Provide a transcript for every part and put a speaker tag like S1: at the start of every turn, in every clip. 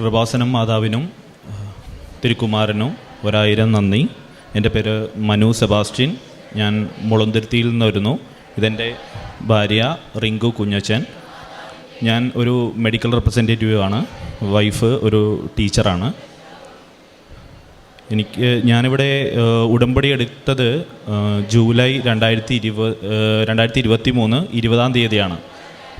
S1: കൃപാസനം മാതാവിനും തിരുക്കുമാരനും ഒരായിരം നന്ദി. എന്റെ പേര് മനു സെബാസ്റ്റ്യൻ. ഞാൻ മുളന്തിരുത്തിയിൽ നിന്ന് വരുന്നു ഇതെന്റെ ഭാര്യ റിങ്കു കുഞ്ഞച്ചൻ. ഞാൻ ഒരു മെഡിക്കൽ റെപ്രസെന്റേറ്റീവ് ആണ്. വൈഫ് ഒരു ടീച്ചറാണ്. എനിക്ക് ഞാനിവിടെ ഉടമ്പടി എടുത്തത് ജൂലൈ രണ്ടായിരത്തി ഇരുപത് രണ്ടായിരത്തി ഇരുപത്തി മൂന്ന് ഇരുപതാം തീയതിയാണ്.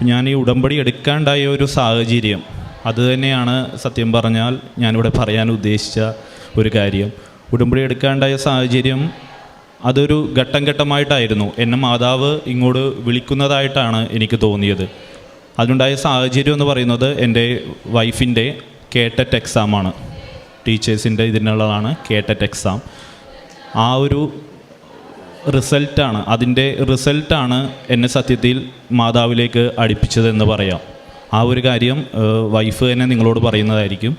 S1: ഞാൻ ഈ ഉടമ്പടി എടുക്കാണ്ടായ ഒരു സാഹചര്യം അത് തന്നെയാണ് സത്യം പറഞ്ഞാൽ ഞാനിവിടെ പറയാൻ ഉദ്ദേശിച്ച ഒരു കാര്യം. ഉടമ്പടി എടുക്കാണ്ടായ സാഹചര്യം അതൊരു ഘട്ടം ഘട്ടമായിട്ടായിരുന്നു. എന്നെ മാതാവ് ഇങ്ങോട്ട് വിളിക്കുന്നതായിട്ടാണ് എനിക്ക് തോന്നിയത്. അതിനുണ്ടായ സാഹചര്യം എന്ന് പറയുന്നത് എന്റെ വൈഫിന്റെ കേട്ടറ്റ് എക്സാമാണ് ടീച്ചേഴ്സിന്റെ ഇതിനുള്ളതാണ് കേട്ടറ്റ് എക്സാം ആ ഒരു റിസൾട്ടാണ് അതിന്റെ റിസൾട്ടാണ് എന്നെ സത്യത്തിൽ മാതാവിലേക്ക് അടുപ്പിച്ചതെന്ന് പറയാം. ആ ഒരു കാര്യം വൈഫ് തന്നെ നിങ്ങളോട് പറയുന്നതായിരിക്കും.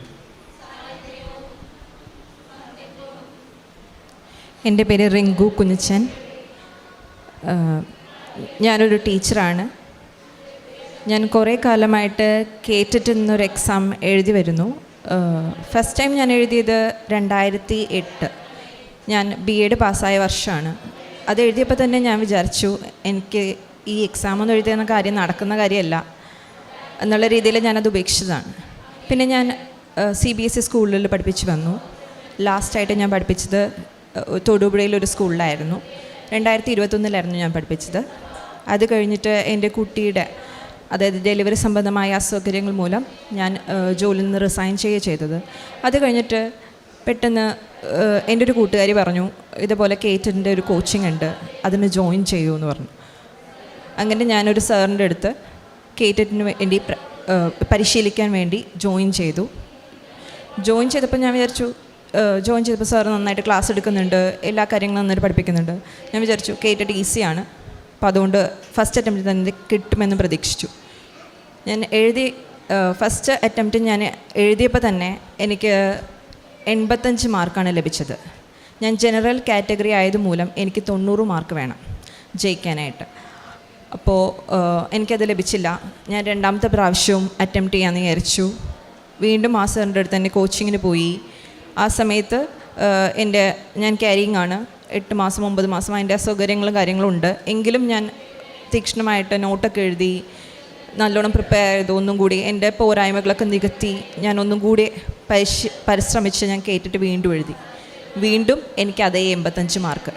S2: എന്റെ പേര് റിങ്കു കുഞ്ഞച്ചൻ. ഞാനൊരു ടീച്ചറാണ്. ഞാൻ കുറേ കാലമായിട്ട് കേറ്റിട്ട് എന്നൊരു എക്സാം എഴുതി വരുന്നു. ഫസ്റ്റ് ടൈം ഞാൻ എഴുതിയത് രണ്ടായിരത്തി എട്ട് ഞാൻ ബി എഡ് പാസ്സായ വർഷമാണ്. അത് എഴുതിയപ്പോൾ തന്നെ ഞാൻ വിചാരിച്ചു എനിക്ക് ഈ എക്സാം ഒന്നും എഴുതിയെന്ന കാര്യം നടക്കുന്ന കാര്യമല്ല. എന്നുള്ള രീതിയിൽ ഞാനത് ഉപേക്ഷിച്ചതാണ്. പിന്നെ ഞാൻ സി ബി എസ് ഇ സ്കൂളിൽ പഠിപ്പിച്ച് വന്നു. ലാസ്റ്റായിട്ട് ഞാൻ പഠിപ്പിച്ചത് തൊടുപുഴയിലൊരു സ്കൂളിലായിരുന്നു. രണ്ടായിരത്തി ഇരുപത്തൊന്നിലായിരുന്നു ഞാൻ പഠിപ്പിച്ചത്. അത് കഴിഞ്ഞിട്ട് എന്റെ കുട്ടിയുടെ അതായത് ഡെലിവറി സംബന്ധമായ അസൗകര്യങ്ങൾ മൂലം ഞാൻ ജോലിയിൽ നിന്ന് റിസൈൻ ചെയ്യുക ചെയ്തത്. അത് കഴിഞ്ഞിട്ട് പെട്ടെന്ന് എന്റെ ഒരു കൂട്ടുകാരി പറഞ്ഞു ഇതുപോലെ കേറ്റിന്റെ ഒരു കോച്ചിങ് ഉണ്ട്. അതിന് ജോയിൻ ചെയ്യൂ എന്ന് പറഞ്ഞു. അങ്ങനെ ഞാനൊരു സാറിന്റെ അടുത്ത് കേറ്ററ്റിന് വേണ്ടി പരിശീലിക്കാൻ വേണ്ടി ജോയിൻ ചെയ്തു. ജോയിൻ ചെയ്തപ്പോൾ ഞാൻ വിചാരിച്ചു ജോയിൻ ചെയ്തപ്പോൾ സാർ നന്നായിട്ട് ക്ലാസ് എടുക്കുന്നുണ്ട് എല്ലാ കാര്യങ്ങളും നന്നായിട്ട് പഠിപ്പിക്കുന്നുണ്ട്. ഞാൻ വിചാരിച്ചു കേറ്ററ്റ് ഈസിയാണ് അപ്പോൾ അതുകൊണ്ട് ഫസ്റ്റ് അറ്റംപ്റ്റ് തന്നെ കിട്ടുമെന്ന് പ്രതീക്ഷിച്ചു. ഞാൻ എഴുതി ഫസ്റ്റ് അറ്റംപ്റ്റ് ഞാൻ എഴുതിയപ്പോൾ തന്നെ എനിക്ക് എൺപത്തഞ്ച് മാർക്കാണ് ലഭിച്ചത്. ഞാൻ ജനറൽ കാറ്റഗറി ആയതുമൂലം എനിക്ക് തൊണ്ണൂറ് മാർക്ക് വേണം ജയിക്കാനായിട്ട്. അപ്പോൾ എനിക്കത് ലഭിച്ചില്ല. ഞാൻ രണ്ടാമത്തെ പ്രാവശ്യവും അറ്റംപ്റ്റ് ചെയ്യാമെന്ന് വിചാരിച്ചു. വീണ്ടും ആ സാറിന്റെ അടുത്ത് തന്നെ കോച്ചിങ്ങിന് പോയി. ആ സമയത്ത് എന്റെ ഞാൻ ക്യാരിങ് ആണ്. എട്ട് മാസം ഒമ്പത് മാസം അതിന്റെ അസൗകര്യങ്ങളും കാര്യങ്ങളും ഉണ്ട്. എങ്കിലും ഞാൻ തീക്ഷ്ണമായിട്ട് നോട്ടൊക്കെ എഴുതി നല്ലോണം പ്രിപ്പയർ ചെയ്തു. ഒന്നും കൂടി എന്റെ പോരായ്മകളൊക്കെ നികത്തി ഞാൻ ഒന്നും കൂടി പരിശ് പരിശ്രമിച്ച് ഞാൻ കേട്ടിട്ട് വീണ്ടും എഴുതി. വീണ്ടും എനിക്ക് അതേ എൺപത്തഞ്ച് മാർക്ക്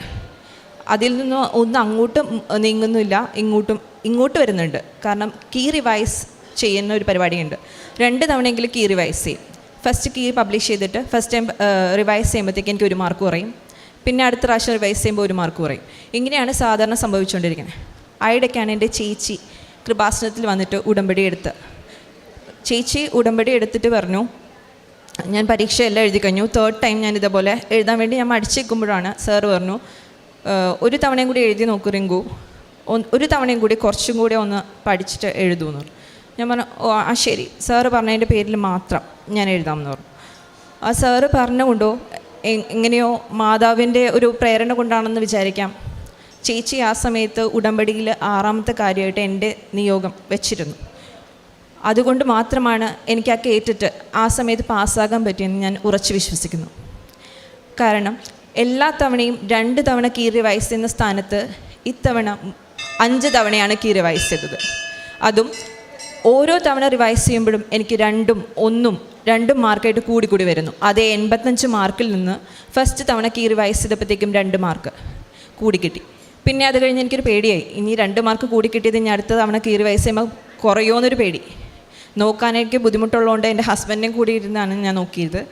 S2: അതിൽ നിന്ന് ഒന്ന് അങ്ങോട്ടും നീങ്ങുന്നില്ല ഇങ്ങോട്ടും ഇങ്ങോട്ട് വരുന്നുണ്ട്. കാരണം കീ റിവൈസ് ചെയ്യുന്ന ഒരു പരിപാടിയുണ്ട്. രണ്ട് തവണയെങ്കിലും കീ റിവൈസ് ചെയ്യും. ഫസ്റ്റ് കീ പബ്ലിഷ് ചെയ്തിട്ട് ഫസ്റ്റ് ടൈം റിവൈസ് ചെയ്യുമ്പോഴത്തേക്ക് എനിക്ക് ഒരു മാർക്ക് കുറയും. പിന്നെ അടുത്ത പ്രാവശ്യം റിവൈസ് ചെയ്യുമ്പോൾ ഒരു മാർക്ക് കുറയും. ഇങ്ങനെയാണ് സാധാരണ സംഭവിച്ചുകൊണ്ടിരിക്കുന്നത്. ആയിടയ്ക്കാണ് എന്റെ ചേച്ചി കൃപാസനത്തിൽ വന്നിട്ട് ഉടമ്പടി എടുത്ത്. ചേച്ചി ഉടമ്പടി എടുത്തിട്ട് പറഞ്ഞു ഞാൻ പരീക്ഷയെല്ലാം എഴുതി കഴിഞ്ഞു. തേർഡ് ടൈം ഞാൻ ഇതേപോലെ എഴുതാൻ വേണ്ടി ഞാൻ മടിച്ച് സാർ പറഞ്ഞു "ഏഹ്, ഒരു തവണയും കൂടി എഴുതി നോക്കൂ റിങ്കു. ഒരു തവണയും കൂടി കുറച്ചും കൂടി ഒന്ന് പഠിച്ചിട്ട് എഴുതുമെന്ന് പറഞ്ഞു. ഞാൻ പറഞ്ഞു ഓ ആ ശരി. സാറ് പറഞ്ഞതിന്റെ പേരിൽ മാത്രം ഞാൻ എഴുതാമെന്ന് പറഞ്ഞു. ആ സാറ് പറഞ്ഞുകൊണ്ടോ എങ്ങനെയോ മാതാവിന്റെ ഒരു പ്രേരണ കൊണ്ടാണെന്ന് വിചാരിക്കാം. ചേച്ചി ആ സമയത്ത് ഉടമ്പടിയിൽ ആറാമത്തെ കാര്യമായിട്ട് എന്റെ നിയോഗം വെച്ചിരുന്നു. അതുകൊണ്ട് മാത്രമാണ് എനിക്ക് ആ കേട്ടിട്ട് ആ സമയത്ത് പാസ്സാകാൻ പറ്റിയെന്ന് ഞാൻ ഉറച്ചു വിശ്വസിക്കുന്നു. കാരണം എല്ലാ തവണയും രണ്ട് തവണ കീ റിവൈസ് സ്ഥാനത്ത് ഇത്തവണ അഞ്ച് തവണയാണ് കീ റിവൈസ് ചെയ്തത്. അതും ഓരോ തവണ റിവൈസ് ചെയ്യുമ്പോഴും എനിക്ക് രണ്ടും ഒന്നും രണ്ടും മാർക്കായിട്ട് കൂടി കൂടി വരുന്നു. അതേ എൺപത്തഞ്ച് മാർക്കിൽ നിന്ന് ഫസ്റ്റ് തവണ കീ റിവൈസ് ചെയ്തപ്പോഴത്തേക്കും രണ്ട് മാർക്ക് കൂടി കിട്ടി പിന്നെ അത് കഴിഞ്ഞ് എനിക്കൊരു പേടിയായി. ഇനി രണ്ട് മാർക്ക് കൂടി കിട്ടിയത് ഇനി അടുത്ത തവണ കീ റിവൈസ് ചെയ്യുമ്പോൾ കുറയുമോ എന്നൊരു പേടി. നോക്കാനൊക്കെ ബുദ്ധിമുട്ടുള്ളതുകൊണ്ട് എന്റെ ഹസ്ബൻഡിനെയും കൂടി ഇരുന്നാണ് ഞാൻ നോക്കിയത്.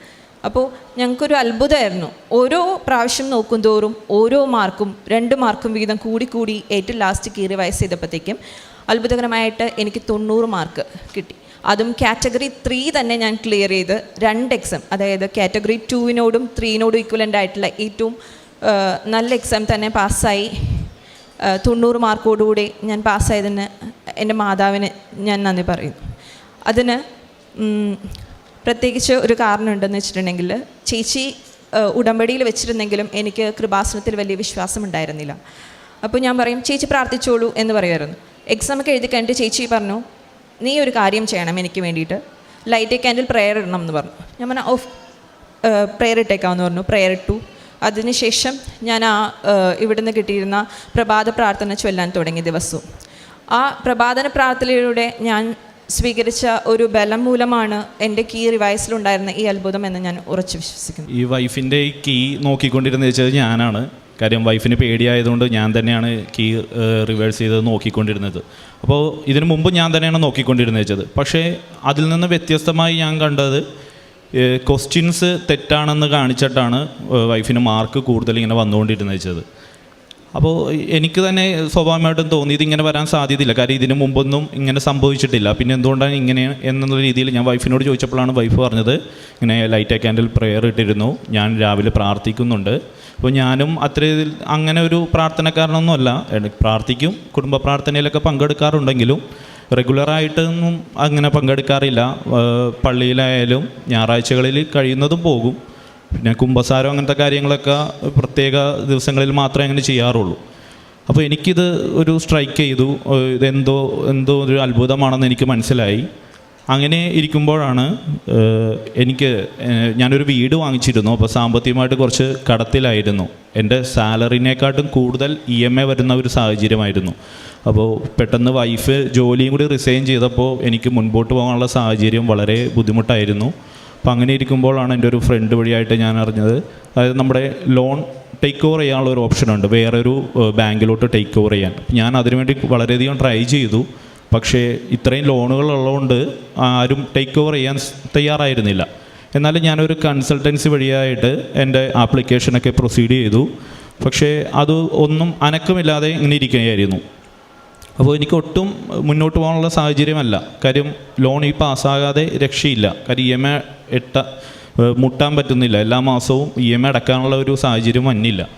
S2: അപ്പോൾ ഞങ്ങൾക്കൊരു അത്ഭുതമായിരുന്നു. ഓരോ പ്രാവശ്യം നോക്കും തോറും ഓരോ മാർക്കും രണ്ട് മാർക്കും വീതം കൂടി കൂടി ഏറ്റവും ലാസ്റ്റ് കീറി വയസ്സ് ചെയ്തപ്പോഴത്തേക്കും അത്ഭുതകരമായിട്ട് എനിക്ക് തൊണ്ണൂറ് മാർക്ക് കിട്ടി. അതും കാറ്റഗറി ത്രീ തന്നെ ഞാൻ ക്ലിയർ ചെയ്ത് രണ്ട് എക്സാം അതായത് കാറ്റഗറി ടുവിനോടും ത്രീനോടും ഈക്വലന്റ് ആയിട്ടുള്ള ഏറ്റവും നല്ല എക്സാം തന്നെ പാസ്സായി തൊണ്ണൂറ് മാർക്കോടുകൂടി ഞാൻ പാസ്സായതിന് എന്റെ മാതാവിന് ഞാൻ നന്ദി പറയുന്നു. അതിന് പ്രത്യേകിച്ച് ഒരു കാരണം ഉണ്ടെന്ന് വെച്ചിട്ടുണ്ടെങ്കിൽ ചേച്ചി ഉടമ്പടിയിൽ വെച്ചിരുന്നെങ്കിലും എനിക്ക് കൃപാസനത്തിൽ വലിയ വിശ്വാസം ഉണ്ടായിരുന്നില്ല. അപ്പോൾ ഞാൻ പറയും ചേച്ചി പ്രാർത്ഥിച്ചോളൂ എന്ന് പറയുമായിരുന്നു. എക്സാം ഒക്കെ എഴുതി കഴിഞ്ഞിട്ട് ചേച്ചി പറഞ്ഞു നീ ഒരു കാര്യം ചെയ്യണം എനിക്ക് വേണ്ടിയിട്ട്. ലൈറ്റ് ക്യാൻഡിൽ പ്രെയർ ഇടണം എന്ന് പറഞ്ഞു. ഞാൻ പറഞ്ഞു ഓഫ് പ്രെയർ ഇട്ടേക്കാമെന്ന് പറഞ്ഞു. പ്രെയർ ഇട്ടു. അതിനുശേഷം ഞാൻ ആ ഇവിടുന്ന് കിട്ടിയിരുന്ന പ്രഭാത പ്രാർത്ഥന ചൊല്ലാൻ തുടങ്ങിയ ദിവസവും ആ പ്രഭാതന പ്രാർത്ഥനയിലൂടെ ഞാൻ സ്വീകരിച്ച ഒരു ബലം മൂലമാണ് എന്റെ കീ റിവൈസിലുണ്ടായിരുന്ന ഈ അത്ഭുതം എന്ന് ഞാൻ ഉറച്ചു വിശ്വസിക്കുന്നു.
S1: ഈ വൈഫിന്റെ കീ നോക്കിക്കൊണ്ടിരുന്ന വെച്ചത് ഞാനാണ്. കാര്യം വൈഫിന് പേടിയായതുകൊണ്ട് ഞാൻ തന്നെയാണ് കീ റിവേഴ്സ് ചെയ്ത് നോക്കിക്കൊണ്ടിരുന്നത്. അപ്പോൾ ഇതിനു മുമ്പ് ഞാൻ തന്നെയാണ് നോക്കിക്കൊണ്ടിരുന്നത് വെച്ചത് പക്ഷേ അതിൽ നിന്ന് വ്യത്യസ്തമായി ഞാൻ കണ്ടത് ക്വസ്റ്റ്യൻസ് തെറ്റാണെന്ന് കാണിച്ചിട്ടാണ് വൈഫിന് മാർക്ക് കൂടുതൽ ഇങ്ങനെ വന്നുകൊണ്ടിരുന്നത് വെച്ചത് അപ്പോൾ എനിക്ക് തന്നെ സ്വാഭാവികമായിട്ടും തോന്നി ഇതിങ്ങനെ വരാൻ സാധ്യതയില്ല. കാര്യം ഇതിനു മുമ്പൊന്നും ഇങ്ങനെ സംഭവിച്ചിട്ടില്ല. പിന്നെ എന്തുകൊണ്ടാണ് ഇങ്ങനെ എന്നുള്ള രീതിയിൽ ഞാൻ വൈഫിനോട് ചോദിച്ചപ്പോഴാണ് വൈഫ് പറഞ്ഞത്. ഇങ്ങനെ ലൈറ്റ് ക്യാൻഡിൽ പ്രെയർ ഇട്ടിരുന്നു. ഞാൻ രാവിലെ പ്രാർത്ഥിക്കുന്നുണ്ട്. അപ്പോൾ ഞാനും അത്ര അങ്ങനെ ഒരു പ്രാർത്ഥനക്കാരനൊന്നുമല്ല. പ്രാർത്ഥിക്കും. കുടുംബ പ്രാർത്ഥനയിലൊക്കെ പങ്കെടുക്കാറുണ്ടെങ്കിലും റെഗുലറായിട്ടൊന്നും അങ്ങനെ പങ്കെടുക്കാറില്ല. പള്ളിയിലായാലും ഞായറാഴ്ചകളിൽ കഴിയുന്നതും പോകും. പിന്നെ കുംഭസാരം അങ്ങനത്തെ കാര്യങ്ങളൊക്കെ പ്രത്യേക ദിവസങ്ങളിൽ മാത്രമേ അങ്ങനെ ചെയ്യാറുള്ളൂ. അപ്പോൾ എനിക്കിത് ഒരു സ്ട്രൈക്ക് ചെയ്തു. ഇതെന്തോ എന്തോ ഒരു അത്ഭുതമാണെന്ന് എനിക്ക് മനസ്സിലായി. അങ്ങനെ ഇരിക്കുമ്പോഴാണ് എനിക്ക് ഞാനൊരു വീട് വാങ്ങിച്ചിരുന്നു. അപ്പോൾ സാമ്പത്തികമായിട്ട് കുറച്ച് കടത്തിലായിരുന്നു. എന്റെ സാലറിനേക്കാട്ടും കൂടുതൽ ഇ എം എ വരുന്ന ഒരു സാഹചര്യമായിരുന്നു. അപ്പോൾ പെട്ടെന്ന് വൈഫ് ജോലിയും കൂടി റിസൈൻ ചെയ്തപ്പോൾ എനിക്ക് മുൻപോട്ട് പോകാനുള്ള സാഹചര്യം വളരെ ബുദ്ധിമുട്ടായിരുന്നു. അപ്പോൾ അങ്ങനെ ഇരിക്കുമ്പോഴാണ് എന്റെ ഒരു ഫ്രണ്ട് വഴിയായിട്ട് ഞാൻ അറിഞ്ഞത്. അതായത് നമ്മുടെ ലോൺ ടേക്ക് ഓവർ ചെയ്യാനുള്ള ഒരു ഓപ്ഷൻ ഉണ്ട്. വേറൊരു ബാങ്കിലോട്ട് ടേക്ക് ഓവർ ചെയ്യാൻ. ഞാൻ അതിനുവേണ്ടി വളരെയധികം ട്രൈ ചെയ്തു. പക്ഷേ ഇത്രയും ലോണുകൾ ഉള്ളതുകൊണ്ട് ആരും ടേക്ക് ഓവർ ചെയ്യാൻ തയ്യാറായിരുന്നില്ല. എന്നാലും ഞാനൊരു കൺസൾട്ടൻസി വഴിയായിട്ട് എന്റെ ആപ്ലിക്കേഷനൊക്കെ പ്രൊസീഡ് ചെയ്തു. പക്ഷേ അത് ഒന്നും അനക്കമില്ലാതെ ഇങ്ങനെ ഇരിക്കുകയായിരുന്നു. അപ്പോൾ എനിക്ക് ഒട്ടും മുന്നോട്ട് പോകാനുള്ള സാഹചര്യമല്ല. കാര്യം ലോൺ ഈ പാസ്സാകാതെ രക്ഷയില്ല. കാര്യം ഇ എം ഐ ഇട്ട മുട്ടാൻ പറ്റുന്നില്ല. എല്ലാ മാസവും ഇ എം ഐ അടക്കാനുള്ള ഒരു സാഹചര്യം വന്നില്ല.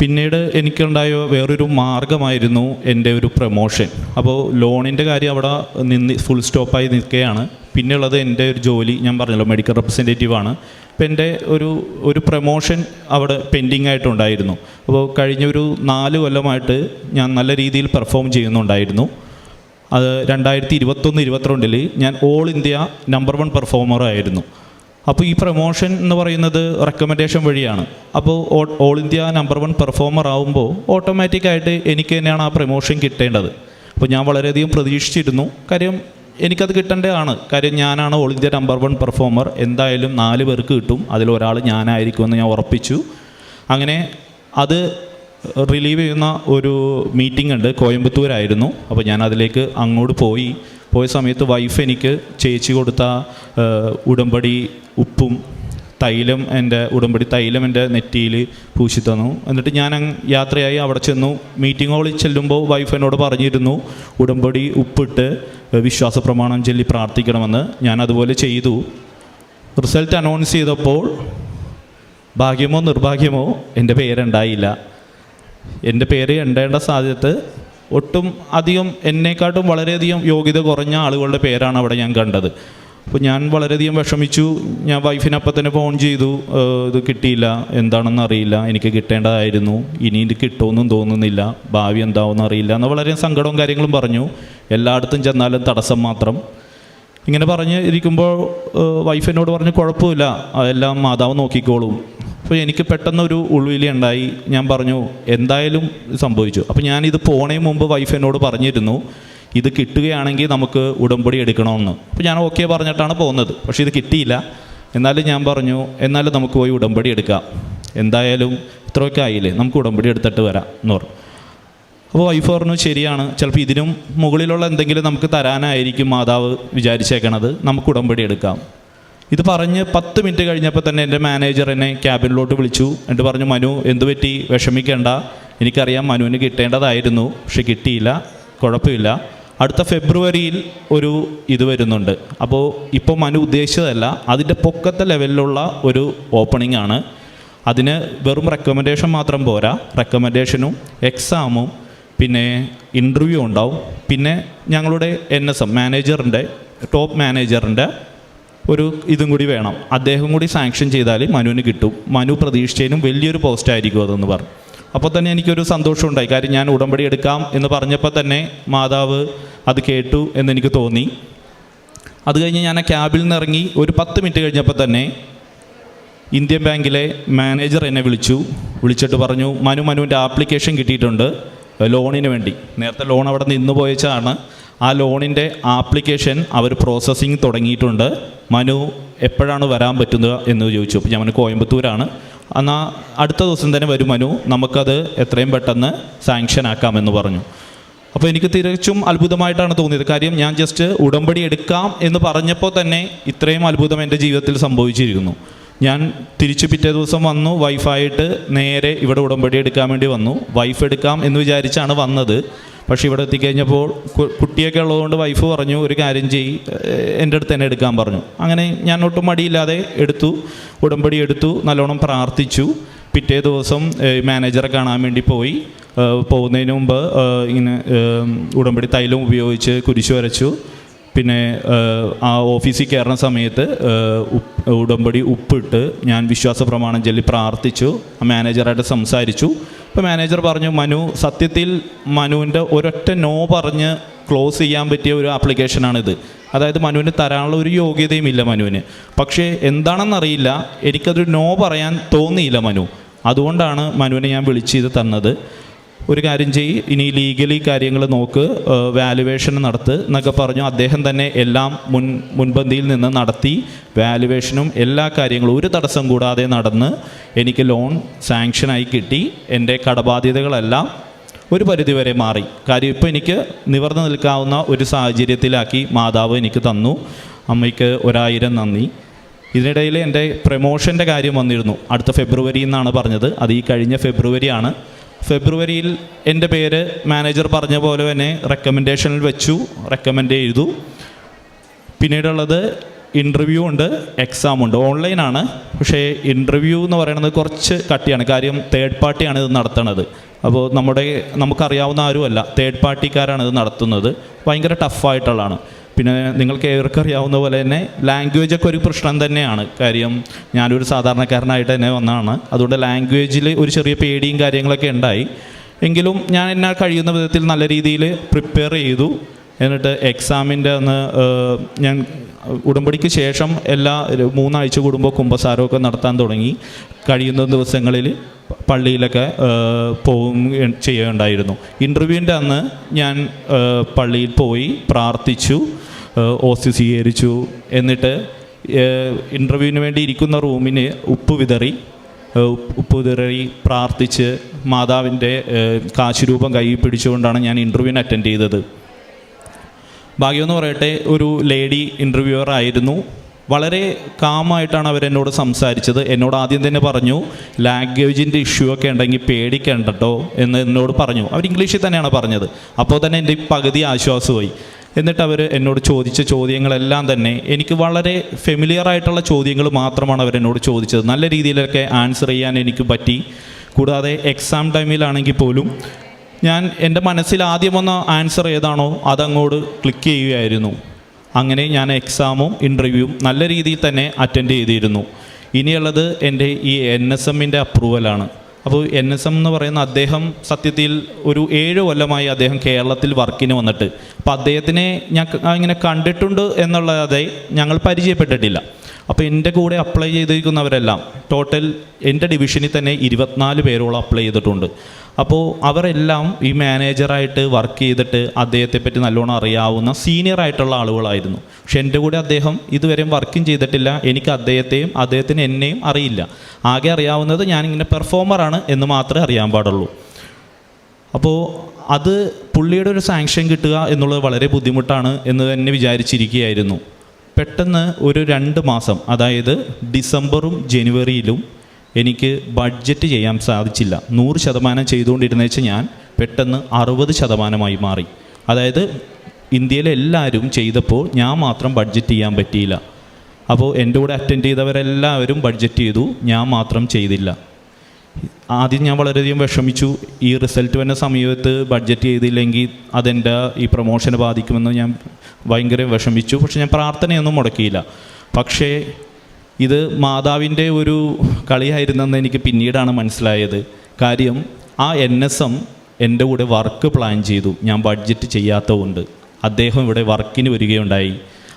S1: പിന്നീട് എനിക്കുണ്ടായ വേറൊരു മാർഗമായിരുന്നു എന്റെ ഒരു പ്രൊമോഷൻ. അപ്പോൾ ലോണിന്റെ കാര്യം അവിടെ നിന്ന് ഫുൾ സ്റ്റോപ്പായി നിൽക്കുകയാണ്. പിന്നെയുള്ളത് എന്റെ ഒരു ജോലി ഞാൻ പറഞ്ഞല്ലോ മെഡിക്കൽ റെപ്രസെന്റേറ്റീവ് ആണ്. അപ്പോൾ എന്റെ ഒരു ഒരു പ്രൊമോഷൻ അവിടെ പെൻഡിങ് ആയിട്ടുണ്ടായിരുന്നു അപ്പോൾ കഴിഞ്ഞ ഒരു നാല് കൊല്ലമായിട്ട് ഞാൻ നല്ല രീതിയിൽ പെർഫോം ചെയ്യുന്നുണ്ടായിരുന്നു. അത് രണ്ടായിരത്തി ഇരുപത്തൊന്ന് ഇരുപത്തിരണ്ടിൽ ഞാൻ all India number one performer ആയിരുന്നു. അപ്പോൾ ഈ പ്രൊമോഷൻ എന്ന് പറയുന്നത് റെക്കമെൻഡേഷൻ വഴിയാണ്. അപ്പോൾ all India number one performer ആകുമ്പോൾ ഓട്ടോമാറ്റിക്കായിട്ട് എനിക്ക് തന്നെയാണ് ആ പ്രൊമോഷൻ കിട്ടേണ്ടത്. അപ്പോൾ ഞാൻ വളരെയധികം പ്രതീക്ഷിച്ചിരുന്നു. കാര്യം എനിക്കത് കിട്ടേണ്ടതാണ്. കാര്യം ഞാനാണ് all India number one performer എന്തായാലും നാല് പേർക്ക് കിട്ടും. അതിലൊരാൾ ഞാനായിരിക്കുമെന്ന് ഞാൻ ഉറപ്പിച്ചു. അങ്ങനെ അത് റിലീവ് ചെയ്യുന്ന ഒരു മീറ്റിംഗ് ഉണ്ട്. കോയമ്പത്തൂരായിരുന്നു. അപ്പോൾ ഞാൻ അതിലേക്ക് അങ്ങോട്ട് പോയി. പോയ സമയത്ത് വൈഫ് എനിക്ക് ചേച്ചി കൊടുത്ത ഉടമ്പടി ഉപ്പും തൈലം എന്റെ ഉടമ്പടി തൈലം എന്റെ നെറ്റിയിൽ പൂശി തന്നു. എന്നിട്ട് ഞാൻ യാത്രയായി അവിടെ ചെന്നു. മീറ്റിംഗ് ഹാളിൽ ചെല്ലുമ്പോൾ വൈഫ് എന്നോട് പറഞ്ഞിരുന്നു ഉടമ്പടി ഉപ്പിട്ട് വിശ്വാസ പ്രമാണം ചൊല്ലി പ്രാർത്ഥിക്കണമെന്ന് ഞാൻ അതുപോലെ ചെയ്തു. റിസൾട്ട് അനൗൺസ് ചെയ്തപ്പോൾ ഭാഗ്യമോ നിർഭാഗ്യമോ എന്റെ പേരുണ്ടായില്ല. എന്റെ പേര് ഉണ്ടേണ്ട സാധ്യത ഒട്ടും അധികം എന്നെക്കാട്ടും വളരെയധികം യോഗ്യത കുറഞ്ഞ ആളുകളുടെ പേരാണ് അവിടെ ഞാൻ കണ്ടത്. അപ്പോൾ ഞാൻ വളരെയധികം വിഷമിച്ചു. ഞാൻ വൈഫിനപ്പം തന്നെ ഫോൺ ചെയ്തു. ഇത് കിട്ടിയില്ല. എന്താണെന്ന് അറിയില്ല. എനിക്ക് കിട്ടേണ്ടതായിരുന്നു. ഇനി ഇത് കിട്ടുമെന്നും തോന്നുന്നില്ല. ഭാവി എന്താവുമെന്ന് അറിയില്ല എന്ന് വളരെ സങ്കടവും കാര്യങ്ങളും പറഞ്ഞു. എല്ലായിടത്തും ചെന്നാലും തടസ്സം മാത്രം. ഇങ്ങനെ പറഞ്ഞ് ഇരിക്കുമ്പോൾ വൈഫ് എന്നോട് പറഞ്ഞു കുഴപ്പമില്ല. അതെല്ലാം മാതാവ് നോക്കിക്കോളും. അപ്പോൾ എനിക്ക് പെട്ടെന്നൊരു ഉള്ളുവിലി ഉണ്ടായി. ഞാൻ പറഞ്ഞു എന്തായാലും സംഭവിച്ചു. അപ്പോൾ ഞാനിത് പോണേ മുമ്പ് വൈഫ് എന്നോട് പറഞ്ഞിരുന്നു. ഇത് കിട്ടുകയാണെങ്കിൽ നമുക്ക് ഉടമ്പടി എടുക്കണമെന്ന്. അപ്പോൾ ഞാൻ ഓക്കെ പറഞ്ഞിട്ടാണ് പോകുന്നത്. പക്ഷേ ഇത് കിട്ടിയില്ല. എന്നാലും ഞാൻ പറഞ്ഞു എന്നാലും നമുക്ക് പോയി ഉടമ്പടി എടുക്കാം. എന്തായാലും ഇത്രയൊക്കെ ആയില്ലേ? നമുക്ക് ഉടമ്പടി എടുത്തിട്ട് വരാം എന്ന് പറഞ്ഞു. അപ്പോൾ വൈഫ് പറഞ്ഞു ശരിയാണ്. ചിലപ്പോൾ ഇതിനും മുകളിലുള്ള എന്തെങ്കിലും നമുക്ക് തരാനായിരിക്കും മാതാവ് വിചാരിച്ചേക്കണത്. നമുക്ക് ഉടമ്പടി എടുക്കാം. ഇത് പറഞ്ഞ് പത്ത് മിനിറ്റ് കഴിഞ്ഞപ്പോൾ തന്നെ എന്റെ മാനേജർ എന്നെ ക്യാബിനിലോട്ട് വിളിച്ചു. എന്നിട്ട് പറഞ്ഞു മനു എന്തു പറ്റി? വിഷമിക്കേണ്ട. എനിക്കറിയാം മനുവിന് കിട്ടേണ്ടതായിരുന്നു. പക്ഷെ കിട്ടിയില്ല. കുഴപ്പമില്ല. അടുത്ത ഫെബ്രുവരിയിൽ ഒരു ഇത് വരുന്നുണ്ട്. അപ്പോൾ ഇപ്പോൾ മനു ഉദ്ദേശിച്ചതല്ല അതിന്റെ പൊക്കത്തെ ലെവലിലുള്ള ഒരു ഓപ്പണിംഗ് ആണ്. അതിന് വെറും റെക്കമെൻഡേഷൻ മാത്രം പോരാ. റെക്കമെൻഡേഷനും എക്സാമും പിന്നെ ഇന്റർവ്യൂ ഉണ്ടാവും. പിന്നെ ഞങ്ങളുടെ എൻ എസ് എം മാനേജറിന്റെ ടോപ്പ് മാനേജറിന്റെ ഒരു ഇതും കൂടി വേണം. അദ്ദേഹം കൂടി സാങ്ഷൻ ചെയ്താൽ മനുവിന് കിട്ടും. മനു പ്രതീക്ഷിച്ചതിനും വലിയൊരു പോസ്റ്റ് ആയിരിക്കും അതെന്ന് പറഞ്ഞു. അപ്പോൾ തന്നെ എനിക്കൊരു സന്തോഷമുണ്ടായി. കാര്യം ഞാൻ ഉടമ്പടി എടുക്കാം എന്ന് പറഞ്ഞപ്പോൾ തന്നെ മാതാവ് അത് കേട്ടു എന്നെനിക്ക് തോന്നി. അത് കഴിഞ്ഞ് ഞാൻ ആ ക്യാബിൽ നിന്ന് ഇറങ്ങി ഒരു പത്ത് മിനിറ്റ് കഴിഞ്ഞപ്പോൾ തന്നെ ഇന്ത്യൻ ബാങ്കിലെ മാനേജർ എന്നെ വിളിച്ചു. വിളിച്ചിട്ട് പറഞ്ഞു മനു മനുവിന്റെ ആപ്ലിക്കേഷൻ കിട്ടിയിട്ടുണ്ട്. ലോണിന് വേണ്ടി. നേരത്തെ ലോൺ അവിടെ നിന്ന് പോയച്ചാണ്. ആ ലോണിന്റെ ആപ്ലിക്കേഷൻ അവർ പ്രോസസ്സിങ് തുടങ്ങിയിട്ടുണ്ട്. മനു എപ്പോഴാണ് വരാൻ പറ്റുന്നത് എന്ന് ചോദിച്ചു. അപ്പോൾ ഞാൻ കോയമ്പത്തൂരാണ്. എന്നാൽ അടുത്ത ദിവസം തന്നെ വരും മനു. നമുക്കത് എത്രയും പെട്ടെന്ന് സാങ്ഷൻ ആക്കാമെന്ന് പറഞ്ഞു. അപ്പോൾ എനിക്ക് തികച്ചും അത്ഭുതമായിട്ടാണ് തോന്നിയത്. കാര്യം ഞാൻ ജസ്റ്റ് ഉടമ്പടി എടുക്കാം എന്ന് പറഞ്ഞപ്പോൾ തന്നെ ഇത്രയും അത്ഭുതം എന്റെ ജീവിതത്തിൽ സംഭവിച്ചിരിക്കുന്നു. ഞാൻ തിരിച്ചു പിറ്റേ ദിവസം വന്നു വൈഫായിട്ട് നേരെ ഇവിടെ ഉടമ്പടി എടുക്കാൻ വേണ്ടി വന്നു. വൈഫ് എടുക്കാം എന്ന് വിചാരിച്ചാണ് വന്നത്. പക്ഷേ ഇവിടെ എത്തിക്കഴിഞ്ഞപ്പോൾ കുട്ടിയൊക്കെ ഉള്ളതുകൊണ്ട് വൈഫ് പറഞ്ഞു ഒരു കാര്യം ചെയ്യ് എന്റെ അടുത്ത് തന്നെ എടുക്കാൻ പറഞ്ഞു. അങ്ങനെ ഞാൻ ഒട്ടും മടിയില്ലാതെ എടുത്തു ഉടമ്പടി എടുത്തു നല്ലോണം പ്രാർത്ഥിച്ചു. പിറ്റേ ദിവസം മാനേജറെ കാണാൻ വേണ്ടി പോയി. പോകുന്നതിന് മുമ്പ് ഇങ്ങനെ ഉടമ്പടി തൈലം ഉപയോഗിച്ച് കുരിശ് വരച്ചു. പിന്നെ ആ ഓഫീസിൽ കയറുന്ന സമയത്ത് ഉടമ്പടി ഉപ്പിട്ട് ഞാൻ വിശ്വാസ പ്രമാണം ചൊല്ലി പ്രാർത്ഥിച്ചു. മാനേജറായിട്ട് സംസാരിച്ചു. അപ്പോൾ മാനേജർ പറഞ്ഞു മനു സത്യത്തിൽ മനുവിന്റെ ഒരൊറ്റ നോ പറഞ്ഞ് ക്ലോസ് ചെയ്യാൻ പറ്റിയ ഒരു ആപ്ലിക്കേഷനാണിത്. അതായത് മനുവിന് തരാനുള്ള ഒരു യോഗ്യതയും ഇല്ല മനുവിന്. പക്ഷേ എന്താണെന്നറിയില്ല. എനിക്കതൊരു നോ പറയാൻ തോന്നിയില്ല മനു. അതുകൊണ്ടാണ് മനുവിനെ ഞാൻ വിളിച്ച് തന്നത്. ഒരു കാര്യം ചെയ്യ്. ഇനി ലീഗലി കാര്യങ്ങൾ നോക്ക്. വാലുവേഷൻ നടത്ത് എന്നൊക്കെ പറഞ്ഞു അദ്ദേഹം തന്നെ എല്ലാം മുൻ മുൻപന്തിയിൽ നിന്ന് നടത്തി. വാലുവേഷനും എല്ലാ കാര്യങ്ങളും ഒരു തടസ്സം കൂടാതെ നടന്ന് എനിക്ക് ലോൺ സാങ്ഷനായി കിട്ടി. എന്റെ കടബാധ്യതകളെല്ലാം ഒരു പരിധിവരെ മാറി. കാര്യം ഇപ്പോൾ എനിക്ക് നിവർന്നു നിൽക്കാവുന്ന ഒരു സാഹചര്യത്തിലാക്കി മാതാവ് എനിക്ക് തന്നു. അമ്മയ്ക്ക് ഒരായിരം നന്ദി. ഇതിനിടയിൽ എന്റെ പ്രൊമോഷന്റെ കാര്യം വന്നിരുന്നു. അടുത്ത ഫെബ്രുവരി എന്നാണ് പറഞ്ഞത്. അത് ഈ കഴിഞ്ഞ ഫെബ്രുവരിയാണ്. ഫെബ്രുവരിയിൽ എന്റെ പേര് മാനേജർ പറഞ്ഞ പോലെ തന്നെ റെക്കമെൻഡേഷനിൽ വെച്ചു റെക്കമെൻഡ് ചെയ്തു. പിന്നീടുള്ളത് ഇന്റർവ്യൂ ഉണ്ട് എക്സാം ഉണ്ട്. ഓൺലൈനാണ് പക്ഷേ ഇന്റർവ്യൂ എന്ന് പറയുന്നത് കുറച്ച് കട്ടിയാണ്. കാര്യം തേർഡ് പാർട്ടിയാണ് ഇത് നടത്തുന്നത് അപ്പോൾ നമ്മുടെ നമുക്കറിയാവുന്ന ആരുമല്ല. തേർഡ് പാർട്ടിക്കാരാണ് ഇത് നടത്തുന്നത്. ഭയങ്കര ടഫായിട്ടുള്ളതാണ് പിന്നെ നിങ്ങൾക്ക് ഏവർക്കും അറിയാവുന്ന പോലെ തന്നെ ലാംഗ്വേജ് ഒക്കെ ഒരു പ്രശ്നം തന്നെയാണ്. കാര്യം ഞാനൊരു സാധാരണക്കാരനായിട്ട് തന്നെ വന്നതാണ്. അതുകൊണ്ട് ലാംഗ്വേജിൽ ഒരു ചെറിയ പേടിയും കാര്യങ്ങളൊക്കെ ഉണ്ടായി. എങ്കിലും ഞാൻ എന്നാൽ കഴിയുന്ന വിധത്തിൽ നല്ല രീതിയിൽ പ്രിപ്പയർ ചെയ്തു. എന്നിട്ട് എക്സാമിന്റെ അന്ന് ഞാൻ ഉടമ്പടിക്ക് ശേഷം എല്ലാ മൂന്നാഴ്ച കൂടുമ്പോൾ കുമ്പസാരമൊക്കെ നടത്താൻ തുടങ്ങി. കഴിയുന്ന ദിവസങ്ങളിൽ പള്ളിയിലൊക്കെ പോവും ചെയ്യുകയുണ്ടായിരുന്നു ഇന്റർവ്യൂവിന്റെ അന്ന് ഞാൻ പള്ളിയിൽ പോയി പ്രാർത്ഥിച്ചു. ഓസ് സ്വീകരിച്ചു. എന്നിട്ട് ഇന്റർവ്യൂവിന് വേണ്ടി ഇരിക്കുന്ന റൂമിന് ഉപ്പ് വിതറി. ഉപ്പ് വിതറി പ്രാർത്ഥിച്ച് മാതാവിന്റെ കാശുരൂപം കൈ പിടിച്ചുകൊണ്ടാണ് ഞാൻ ഇന്റർവ്യൂവിന് അറ്റൻഡ് ചെയ്തത്. ഭാഗ്യമെന്ന് പറയട്ടെ ഒരു ലേഡി ഇന്റർവ്യൂവർ ആയിരുന്നു. വളരെ കാമായിട്ടാണ് അവരെന്നോട് സംസാരിച്ചത്. എന്നോട് ആദ്യം തന്നെ പറഞ്ഞു ലാംഗ്വേജിന്റെ ഇഷ്യൂ ഒക്കെ ഉണ്ടെങ്കിൽ പേടിക്കണ്ട കേട്ടോ എന്ന് എന്നോട് പറഞ്ഞു. അവർ ഇംഗ്ലീഷിൽ തന്നെയാണ് പറഞ്ഞത്. അപ്പോൾ തന്നെ എന്റെ പകുതി ആശ്വാസമായി. എന്നിട്ട് അവർ എന്നോട് ചോദിച്ച ചോദ്യങ്ങളെല്ലാം തന്നെ എനിക്ക് വളരെ ഫെമിലിയർ ആയിട്ടുള്ള ചോദ്യങ്ങൾ മാത്രമാണ് അവരെന്നോട് ചോദിച്ചത്. നല്ല രീതിയിലൊക്കെ ആൻസർ ചെയ്യാൻ എനിക്ക് പറ്റി. കൂടാതെ എക്സാം ടൈമിലാണെങ്കിൽ പോലും ഞാൻ എന്റെ മനസ്സിൽ ആദ്യം വന്ന ആൻസർ ഏതാണോ അതങ്ങോട്ട് ക്ലിക്ക് ചെയ്യുകയായിരുന്നു. അങ്ങനെ ഞാൻ എക്സാമും ഇന്റർവ്യൂവും നല്ല രീതിയിൽ തന്നെ അറ്റൻഡ് ചെയ്തിരുന്നു. ഇനിയുള്ളത് എന്റെ ഈ എൻ എസ് എമ്മിന്റെ അപ്രൂവലാണ് അപ്പോൾ എൻ എസ് എം എന്ന് പറയുന്ന അദ്ദേഹം സത്യത്തിൽ ഒരു ഏഴ് കൊല്ലമായി അദ്ദേഹം കേരളത്തിൽ വർക്കിന് വന്നിട്ട്. അപ്പോൾ അദ്ദേഹത്തിനെ ഞാൻ ഇങ്ങനെ കണ്ടിട്ടുണ്ട് എന്നുള്ളതെ ഞങ്ങൾ പരിചയപ്പെട്ടിട്ടില്ല. അപ്പോൾ എന്റെ കൂടെ അപ്ലൈ ചെയ്തിരിക്കുന്നവരെല്ലാം ടോട്ടൽ എന്റെ ഡിവിഷനിൽ തന്നെ ഇരുപത്തിനാല് പേരോളം അപ്ലൈ ചെയ്തിട്ടുണ്ട്. അപ്പോൾ അവരെല്ലാം ഈ മാനേജറായിട്ട് വർക്ക് ചെയ്തിട്ട് അദ്ദേഹത്തെ പറ്റി നല്ലോണം അറിയാവുന്ന സീനിയർ ആയിട്ടുള്ള ആളുകളായിരുന്നു. പക്ഷെ എന്റെ കൂടെ അദ്ദേഹം ഇതുവരെയും വർക്കും ചെയ്തിട്ടില്ല. എനിക്ക് അദ്ദേഹത്തെയും അദ്ദേഹത്തിന് എന്നെയും അറിയില്ല. ആകെ അറിയാവുന്നത് ഞാനിങ്ങനെ പെർഫോമറാണ് എന്ന് മാത്രമേ അറിയാൻ പാടുള്ളൂ. അപ്പോൾ അത് പുള്ളിയുടെ ഒരു സാങ്ഷൻ കിട്ടുക എന്നുള്ളത് വളരെ ബുദ്ധിമുട്ടാണ് എന്ന് തന്നെ വിചാരിച്ചിരിക്കുകയായിരുന്നു. പെട്ടെന്ന് ഒരു രണ്ട് മാസം അതായത് ഡിസംബറും ജനുവരിയിലും എനിക്ക് ബഡ്ജറ്റ് ചെയ്യാൻ സാധിച്ചില്ല. നൂറ് ശതമാനം ചെയ്തുകൊണ്ടിരുന്ന വെച്ചാൽ ഞാൻ പെട്ടെന്ന് അറുപത് ശതമാനമായി മാറി. അതായത് ഇന്ത്യയിലെ എല്ലാവരും ചെയ്തപ്പോൾ ഞാൻ മാത്രം ബഡ്ജറ്റ് ചെയ്യാൻ പറ്റിയില്ല. അപ്പോൾ എന്റെ കൂടെ അറ്റൻഡ് ചെയ്തവരെല്ലാവരും ബഡ്ജറ്റ് ചെയ്തു ഞാൻ മാത്രം ചെയ്തില്ല. ആദ്യം ഞാൻ വളരെയധികം വിഷമിച്ചു. ഈ റിസൾട്ട് വരുന്ന സമയത്ത് ബഡ്ജറ്റ് ചെയ്തില്ലെങ്കിൽ അതെന്റെ ഈ പ്രൊമോഷനെ ബാധിക്കുമെന്ന് ഞാൻ ഭയങ്കര വിഷമിച്ചു. പക്ഷെ ഞാൻ പ്രാർത്ഥനയൊന്നും മുടക്കിയില്ല. പക്ഷേ ഇത് മാതാവിന്റെ ഒരു കളിയായിരുന്നെന്ന് എനിക്ക് പിന്നീടാണ് മനസ്സിലായത്. കാര്യം ആ എൻ എസ് എം എന്റെ കൂടെ വർക്ക് പ്ലാൻ ചെയ്തു. ഞാൻ ബഡ്ജറ്റ് ചെയ്യാത്തതുകൊണ്ട്. അദ്ദേഹം ഇവിടെ വർക്കിന് വരികയുണ്ടായി.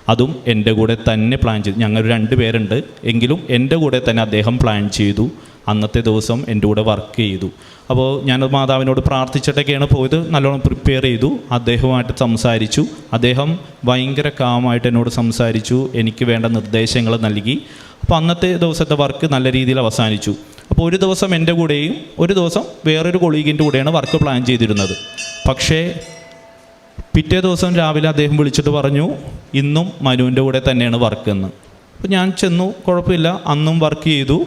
S1: അതും എന്റെ കൂടെ തന്നെ പ്ലാൻ ചെയ്തു. ഞങ്ങൾ രണ്ട് പേരുണ്ട്. എങ്കിലും എന്റെ കൂടെ തന്നെ അദ്ദേഹം പ്ലാൻ ചെയ്തു. അന്നത്തെ ദിവസം എന്റെ കൂടെ വർക്ക് ചെയ്തു. അപ്പോൾ ഞാൻ മാതാവിനോട് പ്രാർത്ഥിച്ചിട്ടൊക്കെയാണ് പോയത്. നല്ലോണം പ്രിപ്പയർ ചെയ്തു. അദ്ദേഹവുമായിട്ട് സംസാരിച്ചു. അദ്ദേഹം ഭയങ്കര കാമായിട്ട് എന്നോട് സംസാരിച്ചു. എനിക്ക് വേണ്ട നിർദ്ദേശങ്ങൾ നൽകി. അപ്പോൾ അന്നത്തെ ദിവസത്തെ വർക്ക് നല്ല രീതിയിൽ അവസാനിച്ചു. അപ്പോൾ ഒരു ദിവസം എന്റെ കൂടെയും ഒരു ദിവസം വേറൊരു കൊളീഗിന്റെ കൂടെയാണ് വർക്ക് പ്ലാൻ ചെയ്തിരുന്നത്. പക്ഷേ പിറ്റേ ദിവസം രാവിലെ അദ്ദേഹം വിളിച്ചിട്ട് പറഞ്ഞു ഇന്നും മനുവിന്റെ കൂടെ തന്നെയാണ് വർക്ക് എന്ന് അപ്പോൾ ഞാൻ ചെന്നു കുഴപ്പമില്ല അന്നും വർക്ക് ചെയ്തു.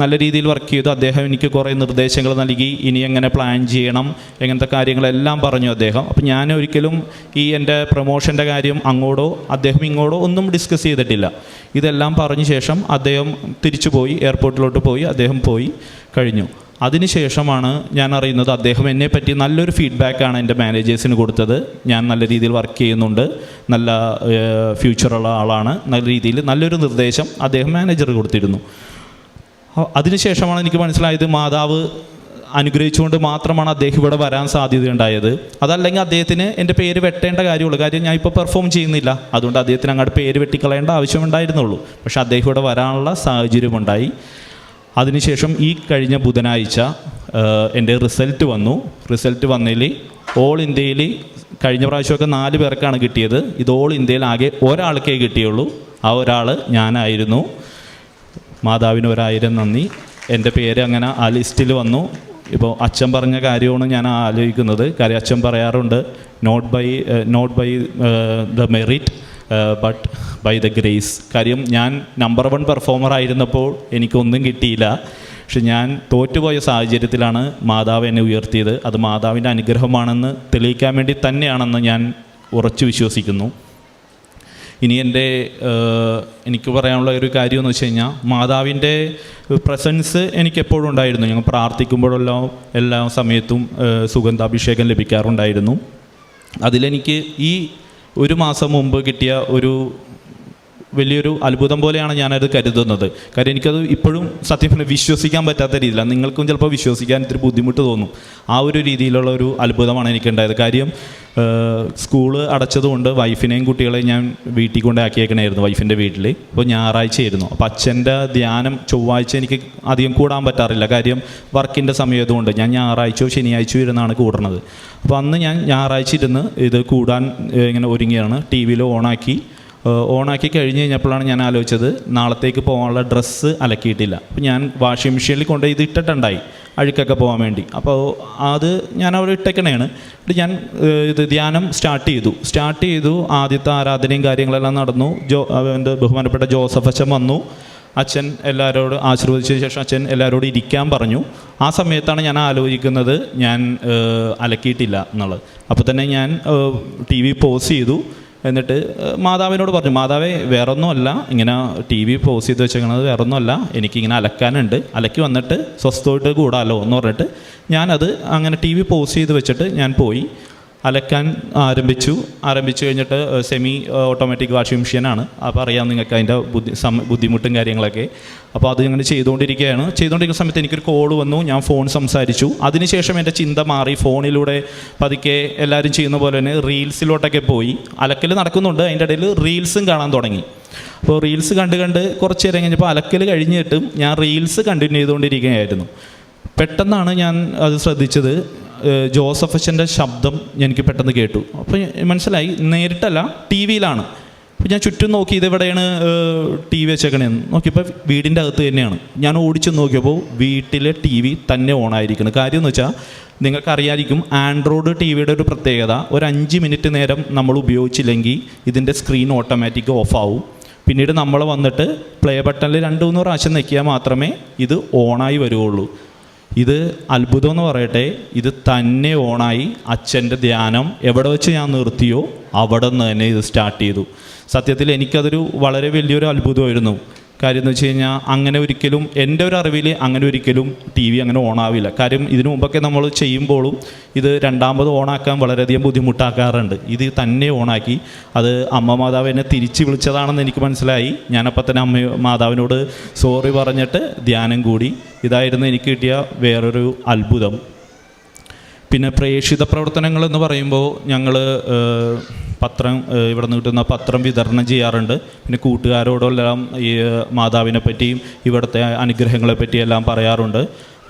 S1: നല്ല രീതിയിൽ വർക്ക് ചെയ്തു. അദ്ദേഹം എനിക്ക് കുറേ നിർദ്ദേശങ്ങൾ നൽകി. ഇനി എങ്ങനെ പ്ലാൻ ചെയ്യണം? എങ്ങനത്തെ കാര്യങ്ങളെല്ലാം പറഞ്ഞു അദ്ദേഹം. അപ്പോൾ ഞാൻ ഒരിക്കലും ഈ എന്റെ പ്രൊമോഷന്റെ കാര്യം അങ്ങോട്ടോ അദ്ദേഹം ഇങ്ങോട്ടോ ഒന്നും ഡിസ്കസ് ചെയ്തിട്ടില്ല. ഇതെല്ലാം പറഞ്ഞ ശേഷം അദ്ദേഹം തിരിച്ചു പോയി എയർപോർട്ടിലോട്ട് പോയി അദ്ദേഹം പോയി കഴിഞ്ഞു. അതിനുശേഷമാണ് ഞാൻ അറിയുന്നത് അദ്ദേഹം എന്നെ പറ്റി നല്ലൊരു ഫീഡ്ബാക്കാണ് എന്റെ മാനേജേഴ്സിന് കൊടുത്തത്. ഞാൻ നല്ല രീതിയിൽ വർക്ക് ചെയ്യുന്നുണ്ട്. നല്ല ഫ്യൂച്ചറുള്ള ആളാണ്. നല്ല രീതിയിൽ നല്ലൊരു നിർദ്ദേശം അദ്ദേഹം മാനേജർ കൊടുത്തിരുന്നു. അതിനുശേഷമാണ് എനിക്ക് മനസ്സിലായത് മാതാവ് അനുഗ്രഹിച്ചുകൊണ്ട് മാത്രമാണ് അദ്ദേഹം ഇവിടെ വരാൻ സാധ്യതയുണ്ടായത്. അതല്ലെങ്കിൽ അദ്ദേഹത്തിന് എന്റെ പേര് വെട്ടേണ്ട കാര്യമുള്ളൂ. കാര്യം ഞാൻ ഇപ്പോൾ പെർഫോം ചെയ്യുന്നില്ല. അതുകൊണ്ട് അദ്ദേഹത്തിന് അങ്ങോട്ട് പേര് വെട്ടിക്കളയേണ്ട ആവശ്യമുണ്ടായിരുന്നുള്ളൂ. പക്ഷേ അദ്ദേഹം ഇവിടെ വരാനുള്ള സാഹചര്യമുണ്ടായി. അതിനുശേഷം ഈ കഴിഞ്ഞ ബുധനാഴ്ച എന്റെ റിസൾട്ട് വന്നു. റിസൾട്ട് വന്നതിൽ ഓൾ ഇന്ത്യയിൽ കഴിഞ്ഞ പ്രാവശ്യമൊക്കെ നാല് പേർക്കാണ് കിട്ടിയത്. ഇത് ഓൾ ഇന്ത്യയിൽ ആകെ ഒരാൾക്കേ കിട്ടിയുള്ളൂ. ആ ഒരാൾ ഞാനായിരുന്നു. മാതാവിന് ഒരായിരം നന്ദി എന്റെ പേര് അങ്ങനെ ആ ലിസ്റ്റിൽ വന്നു. ഇപ്പോൾ അച്ഛൻ പറഞ്ഞ കാര്യമാണ് ഞാൻ ആലോചിക്കുന്നത്. കാര്യം അച്ഛൻ പറയാറുണ്ട് not by not by the merit but by the grace കാര്യം ഞാൻ നമ്പർ വൺ പെർഫോമർ ആയിരുന്നപ്പോൾ എനിക്കൊന്നും കിട്ടിയില്ല. പക്ഷെ ഞാൻ തോറ്റുപോയ സാഹചര്യത്തിലാണ് മാതാവ് എന്നെ ഉയർത്തിയത്. അത് മാതാവിന്റെ അനുഗ്രഹമാണെന്ന് തെളിയിക്കാൻ വേണ്ടി തന്നെയാണെന്ന് ഞാൻ ഉറച്ചു വിശ്വസിക്കുന്നു. ഇനി എന്റെ എനിക്ക് പറയാനുള്ള ഒരു കാര്യം എന്ന് വെച്ച് കഴിഞ്ഞാൽ മാതാവിന്റെ പ്രസൻസ് എനിക്ക് എപ്പോഴും ഉണ്ടായിരുന്നു. ഞങ്ങൾ പ്രാർത്ഥിക്കുമ്പോഴെല്ലാം എല്ലാ സമയത്തും സുഗന്ധാഭിഷേകം ലഭിക്കാറുണ്ടായിരുന്നു. അതിലെനിക്ക് ഈ ഒരു മാസം മുമ്പ് കിട്ടിയ ഒരു വലിയൊരു അത്ഭുതം പോലെയാണ് ഞാനത് കരുതുന്നത്. കാര്യം എനിക്കത് ഇപ്പോഴും സത്യം പറഞ്ഞാൽ വിശ്വസിക്കാൻ പറ്റാത്ത രീതിയിലാണ്. നിങ്ങൾക്കും ചിലപ്പോൾ വിശ്വസിക്കാൻ ഇത്തിരി ബുദ്ധിമുട്ട് തോന്നും. ആ ഒരു രീതിയിലുള്ള ഒരു അത്ഭുതമാണ് എനിക്കുണ്ടായത്. കാര്യം സ്കൂൾ അടച്ചതുകൊണ്ട് വൈഫിനെയും കുട്ടികളെയും ഞാൻ വീട്ടിൽ കൊണ്ടാക്കിയേക്കണായിരുന്നു വൈഫിന്റെ വീട്ടിൽ അപ്പോൾ ഞായറാഴ്ചയായിരുന്നു. അപ്പോൾ അച്ഛന്റെ ധ്യാനം ചൊവ്വാഴ്ച എനിക്ക് അധികം കൂടാൻ പറ്റാറില്ല. കാര്യം വർക്കിന്റെ സമയത്തുകൊണ്ട് ഞാൻ ഞായറാഴ്ചയോ ശനിയാഴ്ചയോ ഇരുന്നാണ് കൂടണത്. അപ്പോൾ അന്ന് ഞാൻ ഞായറാഴ്ച ഇരുന്ന് ഇത് കൂടാൻ ഇങ്ങനെ ഒരുങ്ങിയാണ്. ടി വിയിൽ ഓണാക്കി ഓണാക്കി കഴിഞ്ഞ് കഴിഞ്ഞപ്പോഴാണ് ഞാൻ ആലോചിച്ചത് നാളത്തേക്ക് പോകാനുള്ള ഡ്രസ്സ് അലക്കിയിട്ടില്ല. അപ്പോൾ ഞാൻ വാഷിംഗ് മെഷീനിൽ കൊണ്ട് ഇത് ഇട്ടിട്ടുണ്ടായി അഴുക്കൊക്കെ പോകാൻ വേണ്ടി. അപ്പോൾ അത് ഞാൻ അവിടെ ഇട്ടേക്കണേണ്. എന്നിട്ട് ഞാൻ ഇത് ധ്യാനം സ്റ്റാർട്ട് ചെയ്തു. സ്റ്റാർട്ട് ചെയ്തു. ആദ്യത്തെ ആരാധനയും കാര്യങ്ങളെല്ലാം നടന്നു. ജോ എന്റെ ബഹുമാനപ്പെട്ട ജോസഫ് അച്ഛൻ വന്നു. അച്ഛൻ എല്ലാവരോട് ആശീർവദിച്ചതിന് ശേഷം അച്ഛൻ എല്ലാവരോടും ഇരിക്കാൻ പറഞ്ഞു. ആ സമയത്താണ് ഞാൻ ആലോചിക്കുന്നത് ഞാൻ അലക്കിയിട്ടില്ല എന്നുള്ളത്. അപ്പോൾ തന്നെ ഞാൻ ടി വി പോസ് ചെയ്തു. എന്നിട്ട് മാതാവിനോട് പറഞ്ഞു മാതാവേ വേറൊന്നുമല്ല. ഇങ്ങനെ ടി വി പോസ് ചെയ്ത് വെച്ചേക്കണത് വേറൊന്നുമല്ല. എനിക്കിങ്ങനെ അലക്കാനുണ്ട്. അലക്കി വന്നിട്ട് സ്വസ്ഥമായിട്ട് കൂടാലോ എന്ന് പറഞ്ഞിട്ട് ഞാനത് അങ്ങനെ ടി വി പോസ് ചെയ്ത് വെച്ചിട്ട് ഞാൻ പോയി. അലക്കാൻ ആരംഭിച്ചു. ആരംഭിച്ചു കഴിഞ്ഞിട്ട് സെമി ഓട്ടോമാറ്റിക് വാഷിംഗ് മെഷീനാണ് അപ്പോൾ അറിയാം നിങ്ങൾക്ക് അതിന്റെ ബുദ്ധി ബുദ്ധിമുട്ടും കാര്യങ്ങളൊക്കെ. അപ്പോൾ അത് ഇങ്ങനെ ചെയ്തുകൊണ്ടിരിക്കുകയാണ് ചെയ്തുകൊണ്ടിരിക്കുന്ന സമയത്ത് എനിക്കൊരു കോൾ വന്നു. ഞാൻ ഫോൺ സംസാരിച്ചു. അതിനുശേഷം എന്റെ ചിന്ത മാറി. ഫോണിലൂടെ പതുക്കെ എല്ലാവരും ചെയ്യുന്ന പോലെ തന്നെ റീൽസിലോട്ടൊക്കെ പോയി. അലക്കൽ നടക്കുന്നുണ്ട്. അതിന്റെ ഇടയിൽ റീൽസും കാണാൻ തുടങ്ങി. അപ്പോൾ റീൽസ് കണ്ട് കണ്ട് കുറച്ച് നേരം കഴിഞ്ഞപ്പോൾ അലക്കൽ കഴിഞ്ഞിട്ടും ഞാൻ റീൽസ് കണ്ടിന്യൂ ചെയ്തുകൊണ്ടിരിക്കുകയായിരുന്നു പെട്ടെന്നാണ് ഞാൻ അത് ശ്രദ്ധിച്ചത്. ഏഹ് ജോസഫ് അച്ഛന്റെ ശബ്ദം എനിക്ക് പെട്ടെന്ന് കേട്ടു. അപ്പോൾ മനസ്സിലായി നേരിട്ടല്ല ടി വിയിലാണ് അപ്പോൾ ഞാൻ ചുറ്റും നോക്കി ഇതെവിടെയാണ് ടി വി വെച്ചേക്കണേന്ന്. നോക്കിയപ്പോൾ വീടിന്റെ അകത്ത് തന്നെയാണ്. ഞാൻ ഓടിച്ചു നോക്കിയപ്പോൾ വീട്ടിലെ ടി വി തന്നെ ഓണായിരിക്കണം. കാര്യം എന്ന് വെച്ചാൽ നിങ്ങൾക്കറിയായിരിക്കും ആൻഡ്രോയിഡ് ടി വിയുടെ ഒരു പ്രത്യേകത ഒരു അഞ്ച് മിനിറ്റ് നേരം നമ്മൾ ഉപയോഗിച്ചില്ലെങ്കിൽ ഇതിന്റെ സ്ക്രീൻ ഓട്ടോമാറ്റിക് ഓഫ് ആവും പിന്നീട് നമ്മൾ വന്നിട്ട് പ്ലേ ബട്ടണിൽ രണ്ട് മൂന്ന് പ്രാവശ്യം ഞെക്കിയാൽ മാത്രമേ ഇത് ഓണായി വരുള്ളൂ ഇത് അത്ഭുതം എന്ന് പറയട്ടെ ഇത് തന്നെ ഓണായി അച്ഛന്റെ ധ്യാനം എവിടെ വെച്ച് ഞാൻ നിർത്തിയോ അവിടെ നിന്ന് തന്നെ ഇത് സ്റ്റാർട്ട് ചെയ്തു. സത്യത്തിൽ എനിക്കതൊരു വളരെ വലിയൊരു അത്ഭുതമായിരുന്നു. കാര്യം എന്ന് വെച്ച് കഴിഞ്ഞാൽ അങ്ങനെ ഒരിക്കലും എന്റെ ഒരു അറിവിൽ അങ്ങനെ ഒരിക്കലും ടി വി അങ്ങനെ ഓണാവില്ല കാര്യം ഇതിനു മുമ്പൊക്കെ നമ്മൾ ചെയ്യുമ്പോഴും ഇത് രണ്ടാമത് ഓണാക്കാൻ വളരെയധികം ബുദ്ധിമുട്ടാക്കാറുണ്ട്. ഇത് തന്നെ ഓണാക്കി അത് അമ്മ മാതാവ് എന്നെ തിരിച്ച് വിളിച്ചതാണെന്ന് എനിക്ക് മനസ്സിലായി. ഞാനപ്പോൾ തന്നെ അമ്മ മാതാവിനോട് സോറി പറഞ്ഞിട്ട് ധ്യാനം കൂടി. ഇതായിരുന്നു എനിക്ക് കിട്ടിയ വേറൊരു അത്ഭുതം. പിന്നെ പ്രേക്ഷിത പ്രവർത്തനങ്ങൾ എന്ന് പറയുമ്പോൾ ഞങ്ങൾ പത്രം ഇവിടെ നിന്ന് കിട്ടുന്ന പത്രം വിതരണം ചെയ്യാറുണ്ട്. പിന്നെ കൂട്ടുകാരോടെല്ലാം ഈ മാതാവിനെ പറ്റിയും ഇവിടുത്തെ അനുഗ്രഹങ്ങളെ പറ്റിയും എല്ലാം പറയാറുണ്ട്.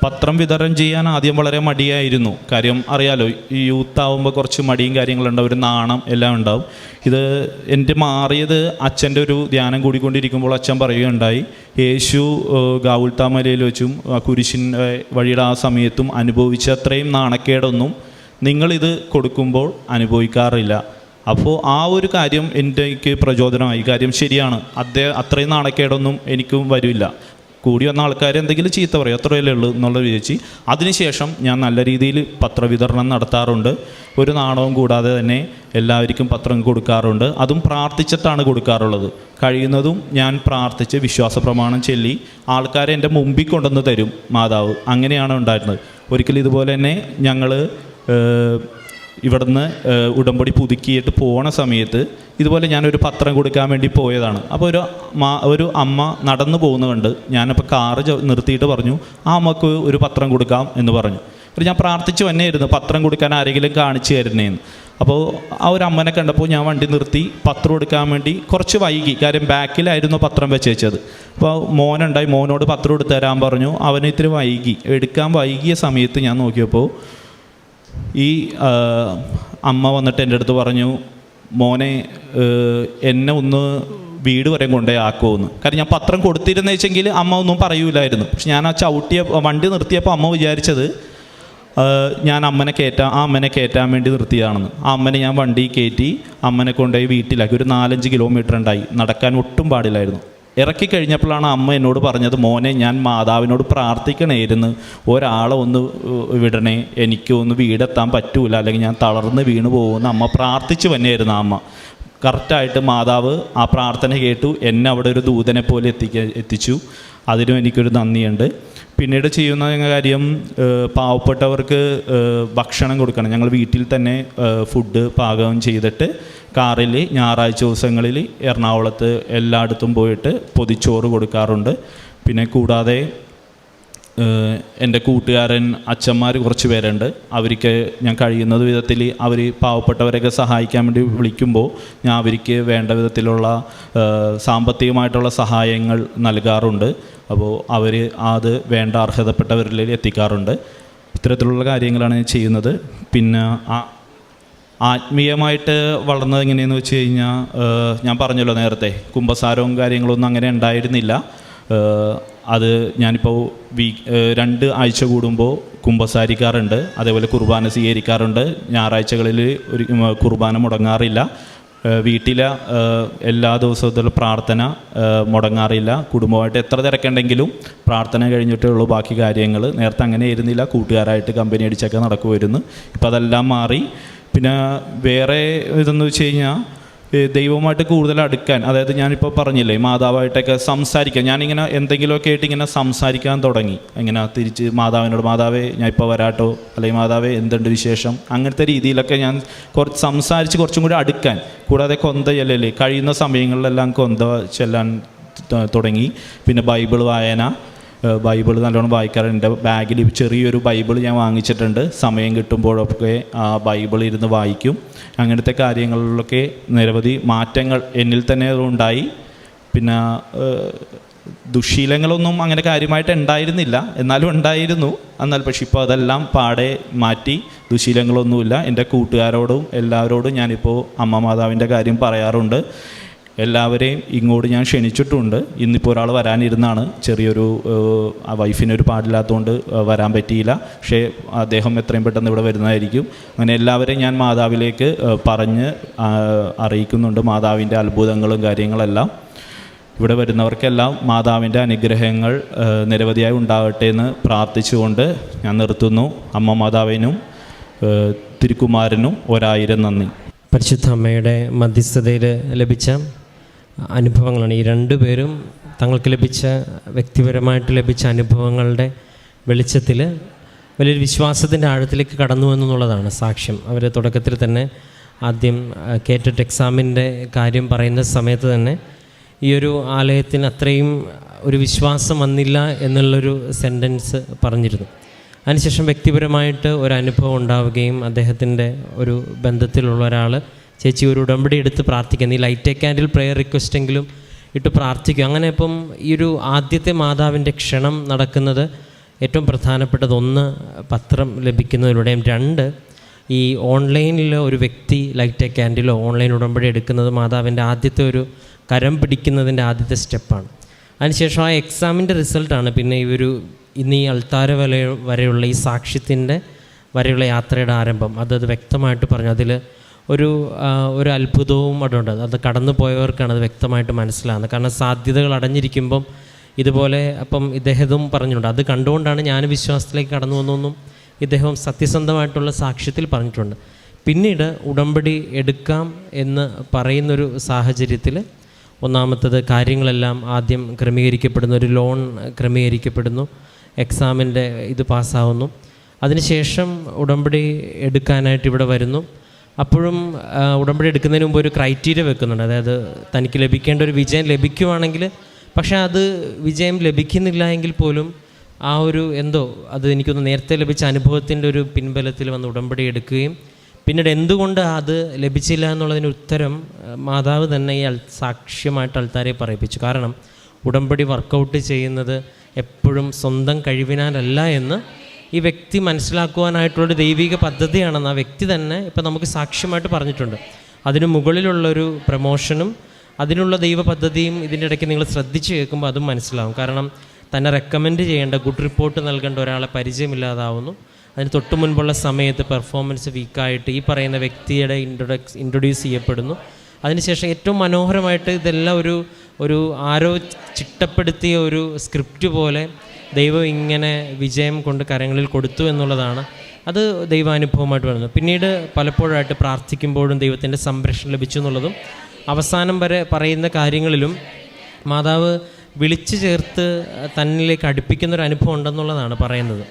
S1: പത്രം വിതരണം ചെയ്യാൻ ആദ്യം വളരെ മടിയായിരുന്നു. കാര്യം അറിയാലോ ഈ യൂത്ത് ആവുമ്പോൾ കുറച്ച് മടിയും കാര്യങ്ങളുണ്ടാവും ഒരു നാണം എല്ലാം ഉണ്ടാവും. ഇത് എന്റെ മാറിയത് അച്ഛന്റെ ഒരു ധ്യാനം കൂടിക്കൊണ്ടിരിക്കുമ്പോൾ അച്ഛൻ പറയുകയുണ്ടായി യേശു ഗാവുൽത്താമലയിൽ വെച്ചും കുരിശിൻ വഴിയുടെ ആ സമയത്തും അനുഭവിച്ച അത്രയും നാണക്കേടൊന്നും നിങ്ങളിത് കൊടുക്കുമ്പോൾ അനുഭവിക്കാറില്ല. അപ്പോൾ ആ ഒരു കാര്യം എനിക്ക് പ്രചോദനമായി. കാര്യം ശരിയാണ് അദ്ദേഹം അത്രയും നാണക്കേടൊന്നും എനിക്കും വരില്ല. കൂടി വന്ന ആൾക്കാർ എന്തെങ്കിലും ചീത്ത പറയും. അത്രയല്ലേ ഉള്ളൂ എന്നുള്ള വിചാരിച്ച് അതിനുശേഷം ഞാൻ നല്ല രീതിയിൽ പത്രവിതരണം നടത്താറുണ്ട്. ഒരു നാണവും കൂടാതെ തന്നെ എല്ലാവർക്കും പത്രം കൊടുക്കാറുണ്ട്. അതും പ്രാർത്ഥിച്ചിട്ടാണ് കൊടുക്കാറുള്ളത്. കഴിയുന്നതും ഞാൻ പ്രാർത്ഥിച്ച് വിശ്വാസ പ്രമാണം ചൊല്ലി ആൾക്കാരെ എന്റെ മുമ്പിൽ കൊണ്ടുവന്ന് തരും മാതാവ്. അങ്ങനെയാണ് ഉണ്ടായിരുന്നത്. ഒരിക്കലും ഇതുപോലെ തന്നെ ഞങ്ങൾ ഇവിടുന്ന് ഉടമ്പടി പുതുക്കിയിട്ട് പോണ സമയത്ത് ഇതുപോലെ ഞാനൊരു പത്രം കൊടുക്കാൻ വേണ്ടി പോയതാണ്. അപ്പോൾ ഒരു മാ ഒരു അമ്മ നടന്നു പോകുന്ന കണ്ട് ഞാനപ്പോൾ കാറ് നിർത്തിയിട്ട് പറഞ്ഞു ആ അമ്മയ്ക്ക് ഒരു പത്രം കൊടുക്കാം എന്ന് പറഞ്ഞു. അപ്പോൾ ഞാൻ പ്രാർത്ഥിച്ചു തന്നെയായിരുന്നു പത്രം കൊടുക്കാൻ ആരെങ്കിലും കാണിച്ചു തരുന്നേന്ന് അപ്പോൾ ആ ഒരു അമ്മനെ കണ്ടപ്പോൾ ഞാൻ വണ്ടി നിർത്തി പത്രം കൊടുക്കാൻ വേണ്ടി കുറച്ച് വൈകി കാര്യം ബാക്കിലായിരുന്നു പത്രം വെച്ച് വെച്ചത് അപ്പോൾ മോനുണ്ടായി മോനോട് പത്രം എടുത്തു തരാൻ പറഞ്ഞു. അവന് ഇത്തിരി വൈകി എടുക്കാൻ വൈകിയ സമയത്ത് ഞാൻ നോക്കിയപ്പോൾ ഈ അമ്മ വന്നിട്ട് എന്റെ അടുത്ത് പറഞ്ഞു മോനെ എന്നെ ഒന്ന് വീട് വരെ കൊണ്ടേ ആക്കുമെന്ന് കാരണം ഞാൻ പത്രം കൊടുത്തിരുന്ന വെച്ചെങ്കിൽ അമ്മ ഒന്നും പറയൂലായിരുന്നു. പക്ഷെ ഞാൻ ആ ചവിട്ടിയ വണ്ടി നിർത്തിയപ്പോൾ അമ്മ വിചാരിച്ചത് ഞാൻ അമ്മനെ കയറ്റാൻ ആ അമ്മനെ കയറ്റാൻ വേണ്ടി നിർത്തിയതാണെന്ന്. ആ അമ്മനെ ഞാൻ വണ്ടി കയറ്റി അമ്മനെ കൊണ്ടുപോയി വീട്ടിലാക്കി. ഒരു നാലഞ്ച് കിലോമീറ്റർ ഉണ്ടായി. നടക്കാൻ ഒട്ടും പാടില്ലായിരുന്നു. ഇറക്കി കഴിഞ്ഞപ്പോഴാണ് അമ്മ എന്നോട് പറഞ്ഞത് മോനെ ഞാൻ മാതാവിനോട് പ്രാർത്ഥിക്കണേരുന്ന് ഒരാളെ ഒന്ന് വിടണേ. എനിക്ക് ഒന്ന് വീടെത്താൻ പറ്റൂല. അല്ലെങ്കിൽ ഞാൻ തളർന്ന് വീണു പോകുമെന്ന് അമ്മ പ്രാർത്ഥിച്ചു തന്നെയായിരുന്നു അമ്മ. കറക്റ്റായിട്ട് മാതാവ് ആ പ്രാർത്ഥന കേട്ടു. എന്നെ അവിടെ ഒരു ദൂതനെ പോലെ എത്തിക്ക എത്തിച്ചു. അതിനും എനിക്കൊരു നന്ദിയുണ്ട്. പിന്നീട് ചെയ്യുന്ന കാര്യം പാവപ്പെട്ടവർക്ക് ഭക്ഷണം കൊടുക്കണം. ഞങ്ങൾ വീട്ടിൽ തന്നെ ഫുഡ് പാകം ചെയ്തിട്ട് കാറിൽ ഞായറാഴ്ച ദിവസങ്ങളിൽ എറണാകുളത്ത് എല്ലായിടത്തും പോയിട്ട് പൊതിച്ചോറ് കൊടുക്കാറുണ്ട്. പിന്നെ കൂടാതെ എന്റെ കൂട്ടുകാരൻ അച്ഛന്മാർ കുറച്ച് പേരുണ്ട്. അവർക്ക് ഞാൻ കഴിയുന്നത് വിധത്തിൽ അവർ പാവപ്പെട്ടവരെയൊക്കെ സഹായിക്കാൻ വേണ്ടി വിളിക്കുമ്പോൾ ഞാൻ അവർക്ക് വേണ്ട വിധത്തിലുള്ള സാമ്പത്തികമായിട്ടുള്ള സഹായങ്ങൾ നൽകാറുണ്ട്. അപ്പോൾ അവർ അത് വേണ്ട അർഹതപ്പെട്ടവരിൽ എത്തിക്കാറുണ്ട്. ഇത്തരത്തിലുള്ള കാര്യങ്ങളാണ് ഞാൻ ചെയ്യുന്നത്. പിന്നെ ആ ആത്മീയമായിട്ട് വളർന്നത് എങ്ങനെയെന്ന് വെച്ച് കഴിഞ്ഞാൽ ഞാൻ പറഞ്ഞല്ലോ നേരത്തെ കുംഭസാരവും കാര്യങ്ങളൊന്നും അങ്ങനെ ഉണ്ടായിരുന്നില്ല. അത് ഞാനിപ്പോൾ വീ രണ്ട് ആഴ്ച കൂടുമ്പോൾ കുംഭസാരിക്കാറുണ്ട്. അതേപോലെ കുർബാന സ്വീകരിക്കാറുണ്ട്. ഞായറാഴ്ചകളിൽ ഒരു കുർബാന മുടങ്ങാറില്ല. വീട്ടിലെ എല്ലാ ദിവസത്തിലും പ്രാർത്ഥന മുടങ്ങാറില്ല. കുടുംബമായിട്ട് എത്ര തിരക്കുണ്ടെങ്കിലും പ്രാർത്ഥന കഴിഞ്ഞിട്ടേ ഉള്ളൂ. ബാക്കി കാര്യങ്ങൾ നേരത്തെ അങ്ങനെ ആയിരുന്നില്ല. കൂട്ടുകാരായിട്ട് കമ്പനി അടിച്ചൊക്കെ നടക്കുമായിരുന്നു ഇപ്പോൾ അതെല്ലാം മാറി. പിന്നെ വേറെ ഇതെന്ന് വെച്ച് കഴിഞ്ഞാൽ ദൈവമായിട്ട് കൂടുതൽ അടുക്കാൻ അതായത് ഞാനിപ്പോൾ പറഞ്ഞില്ലേ മാതാവായിട്ടൊക്കെ സംസാരിക്കാൻ. ഞാനിങ്ങനെ എന്തെങ്കിലുമൊക്കെ ആയിട്ട് ഇങ്ങനെ സംസാരിക്കാൻ തുടങ്ങി. ഇങ്ങനെ തിരിച്ച് മാതാവിനോട് മാതാവേ ഞാൻ ഇപ്പോൾ വരാട്ടോ. അല്ലെങ്കിൽ മാതാവേ എന്തുണ്ട് വിശേഷം? അങ്ങനത്തെ രീതിയിലൊക്കെ ഞാൻ കുറച്ച് സംസാരിച്ച് കുറച്ചും കൂടി അടുക്കാൻ. കൂടാതെ കൊന്ത ചെല്ലല്ലേ കഴിയുന്ന സമയങ്ങളിലെല്ലാം കൊന്ത ചെല്ലാൻ തുടങ്ങി. പിന്നെ ബൈബിൾ വായന ബൈബിൾ നല്ലോണം വായിക്കാറുണ്ട്. എന്റെ ബാഗിൽ ചെറിയൊരു ബൈബിൾ ഞാൻ വാങ്ങിച്ചിട്ടുണ്ട്. സമയം കിട്ടുമ്പോഴൊക്കെ ആ ബൈബിൾ ഇരുന്ന് വായിക്കും. അങ്ങനത്തെ കാര്യങ്ങളിലൊക്കെ നിരവധി മാറ്റങ്ങൾ എന്നിൽ തന്നെ ഉണ്ടായി. പിന്നെ ദുശീലങ്ങളൊന്നും അങ്ങനെ കാര്യമായിട്ട് ഉണ്ടായിരുന്നില്ല. എന്നാലും ഉണ്ടായിരുന്നു. എന്നാൽ പക്ഷേ ഇപ്പോൾ അതെല്ലാം പാടെ മാറ്റി. ദുശീലങ്ങളൊന്നുമില്ല. എന്റെ കൂട്ടുകാരോടും എല്ലാവരോടും ഞാനിപ്പോൾ അമ്മ മാതാവിന്റെ കാര്യം പറയാറുണ്ട്. എല്ലാവരെയും ഇങ്ങോട്ട് ഞാൻ ക്ഷണിച്ചിട്ടുണ്ട്. ഇന്നിപ്പോൾ ഒരാൾ വരാനിരുന്നാണ്. ചെറിയൊരു വൈഫിനൊരു പാടില്ലാത്തതുകൊണ്ട് വരാൻ പറ്റിയില്ല. പക്ഷേ അദ്ദേഹം എത്രയും പെട്ടെന്ന് ഇവിടെ വരുന്നതായിരിക്കും. അങ്ങനെ എല്ലാവരെയും ഞാൻ മാതാവിലേക്ക് പറഞ്ഞ് അറിയിക്കുന്നുണ്ട്. മാതാവിന്റെ അത്ഭുതങ്ങളും കാര്യങ്ങളെല്ലാം. ഇവിടെ വരുന്നവർക്കെല്ലാം മാതാവിന്റെ അനുഗ്രഹങ്ങൾ നിരവധിയായി ഉണ്ടാകട്ടെ എന്ന് പ്രാർത്ഥിച്ചുകൊണ്ട് ഞാൻ നിർത്തുന്നു. അമ്മ മാതാവിനും തിരുക്കുമാരനും ഒരായിരം നന്ദി.
S3: പരിശുദ്ധ അമ്മയുടെ മധ്യസ്ഥതയിൽ ലഭിച്ച അനുഭവങ്ങളാണ്. ഈ രണ്ടു പേരും തങ്ങൾക്ക് ലഭിച്ച വ്യക്തിപരമായിട്ട് ലഭിച്ച അനുഭവങ്ങളുടെ വെളിച്ചത്തിൽ വലിയൊരു വിശ്വാസത്തിന്റെ ആഴത്തിലേക്ക് കടന്നു എന്നുള്ളതാണ് സാക്ഷ്യം. അവർ തുടക്കത്തിൽ തന്നെ ആദ്യം കേറ്ററ്റ് എക്സാമിന്റെ കാര്യം പറയുന്ന സമയത്ത് തന്നെ ഈ ഒരു ആലയത്തിന് അത്രയും ഒരു വിശ്വാസം വന്നില്ല എന്നുള്ളൊരു സെന്റൻസ് പറഞ്ഞിരുന്നു. അതിനുശേഷം വ്യക്തിപരമായിട്ട് ഒരു അനുഭവം ഉണ്ടാവുകയും അദ്ദേഹത്തിന്റെ ഒരു ബന്ധത്തിലുള്ള ഒരാൾ ചേച്ചി ഒരു ഉടമ്പടി എടുത്ത് പ്രാർത്ഥിക്കുക ഈ ലൈറ്റ് ക്യാൻഡിൽ പ്രെയർ റിക്വസ്റ്റ് എങ്കിലും ഇട്ട് പ്രാർത്ഥിക്കും. അങ്ങനെ ഇപ്പം ഈ ഒരു ആദ്യത്തെ മാതാവിന്റെ ക്ഷണം നടക്കുന്നത് ഏറ്റവും പ്രധാനപ്പെട്ടത് ഒന്ന് പത്രം ലഭിക്കുന്നതിലൂടെയും രണ്ട് ഈ ഓൺലൈനിൽ ഒരു വ്യക്തി ലൈറ്റ് ക്യാൻഡിലോ ഓൺലൈൻ ഉടമ്പടി എടുക്കുന്നത് മാതാവിന്റെ ആദ്യത്തെ ഒരു കരം പിടിക്കുന്നതിന്റെ ആദ്യത്തെ സ്റ്റെപ്പാണ്. അതിനുശേഷം ആ എക്സാമിന്റെ റിസൾട്ടാണ്. പിന്നെ ഈ ഒരു ഇന്ന് ഈ അൾത്താര വരെ വരെയുള്ള ഈ സാക്ഷ്യത്തിന്റെ വരെയുള്ള യാത്രയുടെ ആരംഭം. അതത് വ്യക്തമായിട്ട് പറഞ്ഞു. അതിൽ ഒരു ഒരു അത്ഭുതവും അവിടെ ഉണ്ട് അത് കടന്നു പോയവർക്കാണ് അത് വ്യക്തമായിട്ട് മനസ്സിലാകുന്നത്. കാരണം സാധ്യതകൾ അടഞ്ഞിരിക്കുമ്പം ഇതുപോലെ അപ്പം ഇദ്ദേഹവും പറഞ്ഞിട്ടുണ്ട്. അത് കണ്ടുകൊണ്ടാണ് ഞാൻ വിശ്വാസത്തിലേക്ക് കടന്നു വന്നതെന്നും ഇദ്ദേഹം സത്യസന്ധമായിട്ടുള്ള സാക്ഷ്യത്തിൽ പറഞ്ഞിട്ടുണ്ട്. പിന്നീട് ഉടമ്പടി എടുക്കാം എന്ന് പറയുന്നൊരു സാഹചര്യത്തിൽ ഒന്നാമത്തത് കാര്യങ്ങളെല്ലാം ആദ്യം ക്രമീകരിക്കപ്പെടുന്നു. ഒരു ലോൺ ക്രമീകരിക്കപ്പെടുന്നു. എക്സാമിന്റെ ഇത് പാസ്സാവുന്നു. അതിനുശേഷം ഉടമ്പടി എടുക്കാനായിട്ട് ഇവിടെ വരുന്നു. അപ്പോഴും ഉടമ്പടി എടുക്കുന്നതിന് മുമ്പ് ഒരു ക്രൈറ്റീരിയ വെക്കുന്നുണ്ട്. അതായത് തനിക്ക് ലഭിക്കേണ്ട ഒരു വിജയം ലഭിക്കുവാണെങ്കിൽ പക്ഷേ അത് വിജയം ലഭിക്കുന്നില്ല എങ്കിൽ പോലും ആ ഒരു എന്തോ അത് എനിക്കൊന്ന് നേരത്തെ ലഭിച്ച അനുഭവത്തിന്റെ ഒരു പിൻബലത്തിൽ വന്ന് ഉടമ്പടി എടുക്കുകയും പിന്നീട് എന്തുകൊണ്ട് അത് ലഭിച്ചില്ല എന്നുള്ളതിന് ഉത്തരം മാതാവ് തന്നെ ഈ സാക്ഷ്യമായിട്ട് ആൾക്കാരെ പറയിപ്പിച്ചു. കാരണം ഉടമ്പടി വർക്കൗട്ട് ചെയ്യുന്നത് എപ്പോഴും സ്വന്തം കഴിവിനാലല്ല എന്ന് ഈ വ്യക്തി മനസ്സിലാക്കുവാനായിട്ടുള്ളൊരു ദൈവിക പദ്ധതിയാണെന്ന് ആ വ്യക്തി തന്നെ ഇപ്പം നമുക്ക് സാക്ഷ്യമായിട്ട് പറഞ്ഞിട്ടുണ്ട്. അതിന് മുകളിലുള്ളൊരു പ്രമോഷനും അതിനുള്ള ദൈവ പദ്ധതിയും ഇതിന്റെ ഇടയ്ക്ക് നിങ്ങൾ ശ്രദ്ധിച്ച് കേൾക്കുമ്പോൾ അതും മനസ്സിലാവും. കാരണം തന്നെ റെക്കമെൻഡ് ചെയ്യേണ്ട ഗുഡ് റിപ്പോർട്ട് നൽകേണ്ട ഒരാളെ പരിചയമില്ലാതാവുന്നു. അതിന് തൊട്ട് മുൻപുള്ള സമയത്ത് പെർഫോമൻസ് വീക്കായിട്ട് ഈ പറയുന്ന വ്യക്തിയുടെ ഇൻട്രൊഡക്സ് ഇൻട്രൊഡ്യൂസ് ചെയ്യപ്പെടുന്നു. അതിനുശേഷം ഏറ്റവും മനോഹരമായിട്ട് ഇതെല്ലാം ഒരു ഒരു ആരോ ചിട്ടപ്പെടുത്തിയ ഒരു സ്ക്രിപ്റ്റ് പോലെ ദൈവം ഇങ്ങനെ വിജയം കൊണ്ട് കരങ്ങളിൽ കൊടുത്തു എന്നുള്ളതാണ്. അത് ദൈവാനുഭവമായിട്ട് വരുന്നത് പിന്നീട് പലപ്പോഴായിട്ട് പ്രാർത്ഥിക്കുമ്പോഴും ദൈവത്തിന്റെ സംരക്ഷണം ലഭിച്ചു എന്നുള്ളതും അവസാനം വരെ പറയുന്ന കാര്യങ്ങളിലും മാതാവ് വിളിച്ചു ചേർത്ത് തന്നിലേക്ക് അടുപ്പിക്കുന്ന ഒരു അനുഭവം ഉണ്ടെന്നുള്ളതാണ് പറയുന്നത്.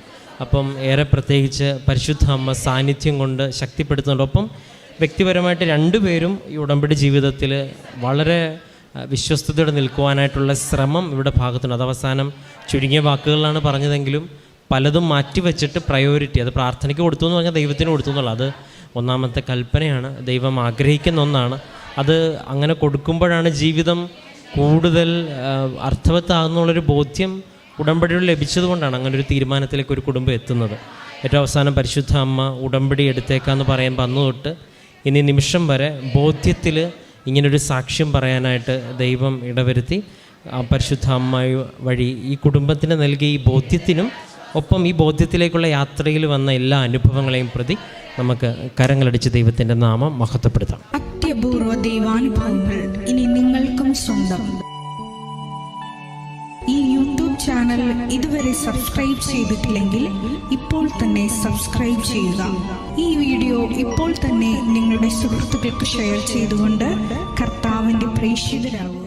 S3: അപ്പം ഏറെ പ്രത്യേകിച്ച് പരിശുദ്ധ അമ്മ സാന്നിധ്യം കൊണ്ട് ശക്തിപ്പെടുത്തുന്നുണ്ട്. ഒപ്പം വ്യക്തിപരമായിട്ട് രണ്ടുപേരും ഈ ഉടമ്പടി ജീവിതത്തിൽ വളരെ വിശ്വസ്തയോടെ നിൽക്കുവാനായിട്ടുള്ള ശ്രമം ഇവിടെ ഭാഗത്തുണ്ട്. അത് അവസാനം ചുരുങ്ങിയ വാക്കുകളിലാണ് പറഞ്ഞതെങ്കിലും പലതും മാറ്റിവെച്ചിട്ട് പ്രയോറിറ്റി അത് പ്രാർത്ഥനയ്ക്ക് കൊടുത്തു എന്ന് പറഞ്ഞാൽ ദൈവത്തിന് കൊടുത്തു എന്നുള്ളത് അത് ഒന്നാമത്തെ കൽപ്പനയാണ്. ദൈവം ആഗ്രഹിക്കുന്ന ഒന്നാണ്. അത് അങ്ങനെ കൊടുക്കുമ്പോഴാണ് ജീവിതം കൂടുതൽ അർത്ഥവത്താകുന്നുള്ളൊരു ബോധ്യം ഉടമ്പടികൾ ലഭിച്ചതുകൊണ്ടാണ് അങ്ങനെ ഒരു തീരുമാനത്തിലേക്ക് ഒരു കുടുംബം എത്തുന്നത്. ഏറ്റവും അവസാനം പരിശുദ്ധ അമ്മ ഉടമ്പടി എടുത്തേക്കാന്ന് പറയുമ്പോൾ അന്ന് തൊട്ട് ഇനി നിമിഷം വരെ ബോധ്യത്തിൽ ഇങ്ങനൊരു സാക്ഷ്യം പറയാനായിട്ട് ദൈവം ഇടവരുത്തി. ആ പരിശുദ്ധ അമ്മ വഴി ഈ കുടുംബത്തിന് നൽകിയ ഈ ബോധ്യത്തിനും ഒപ്പം ഈ ബോധ്യത്തിലേക്കുള്ള യാത്രയിൽ വന്ന എല്ലാ അനുഭവങ്ങളെയും പ്രതി നമുക്ക് കരങ്ങളടിച്ച് ദൈവത്തിന്റെ നാമം മഹത്വപ്പെടുത്താം.
S4: അത്യപൂർവ ദൈവാനുഭവങ്ങൾ ഇനി നിങ്ങൾക്കും സ്വന്തം. ഈ യൂട്യൂബ് ചാനൽ ഇതുവരെ സബ്സ്ക്രൈബ് ചെയ്തിട്ടില്ലെങ്കിൽ ഇപ്പോൾ തന്നെ സബ്സ്ക്രൈബ് ചെയ്യുക. ഈ വീഡിയോ ഇപ്പോൾ തന്നെ നിങ്ങളുടെ സുഹൃത്തുക്കൾക്ക് ഷെയർ ചെയ്തുകൊണ്ട് കർത്താവിന്റെ പ്രേക്ഷിതരാകുക.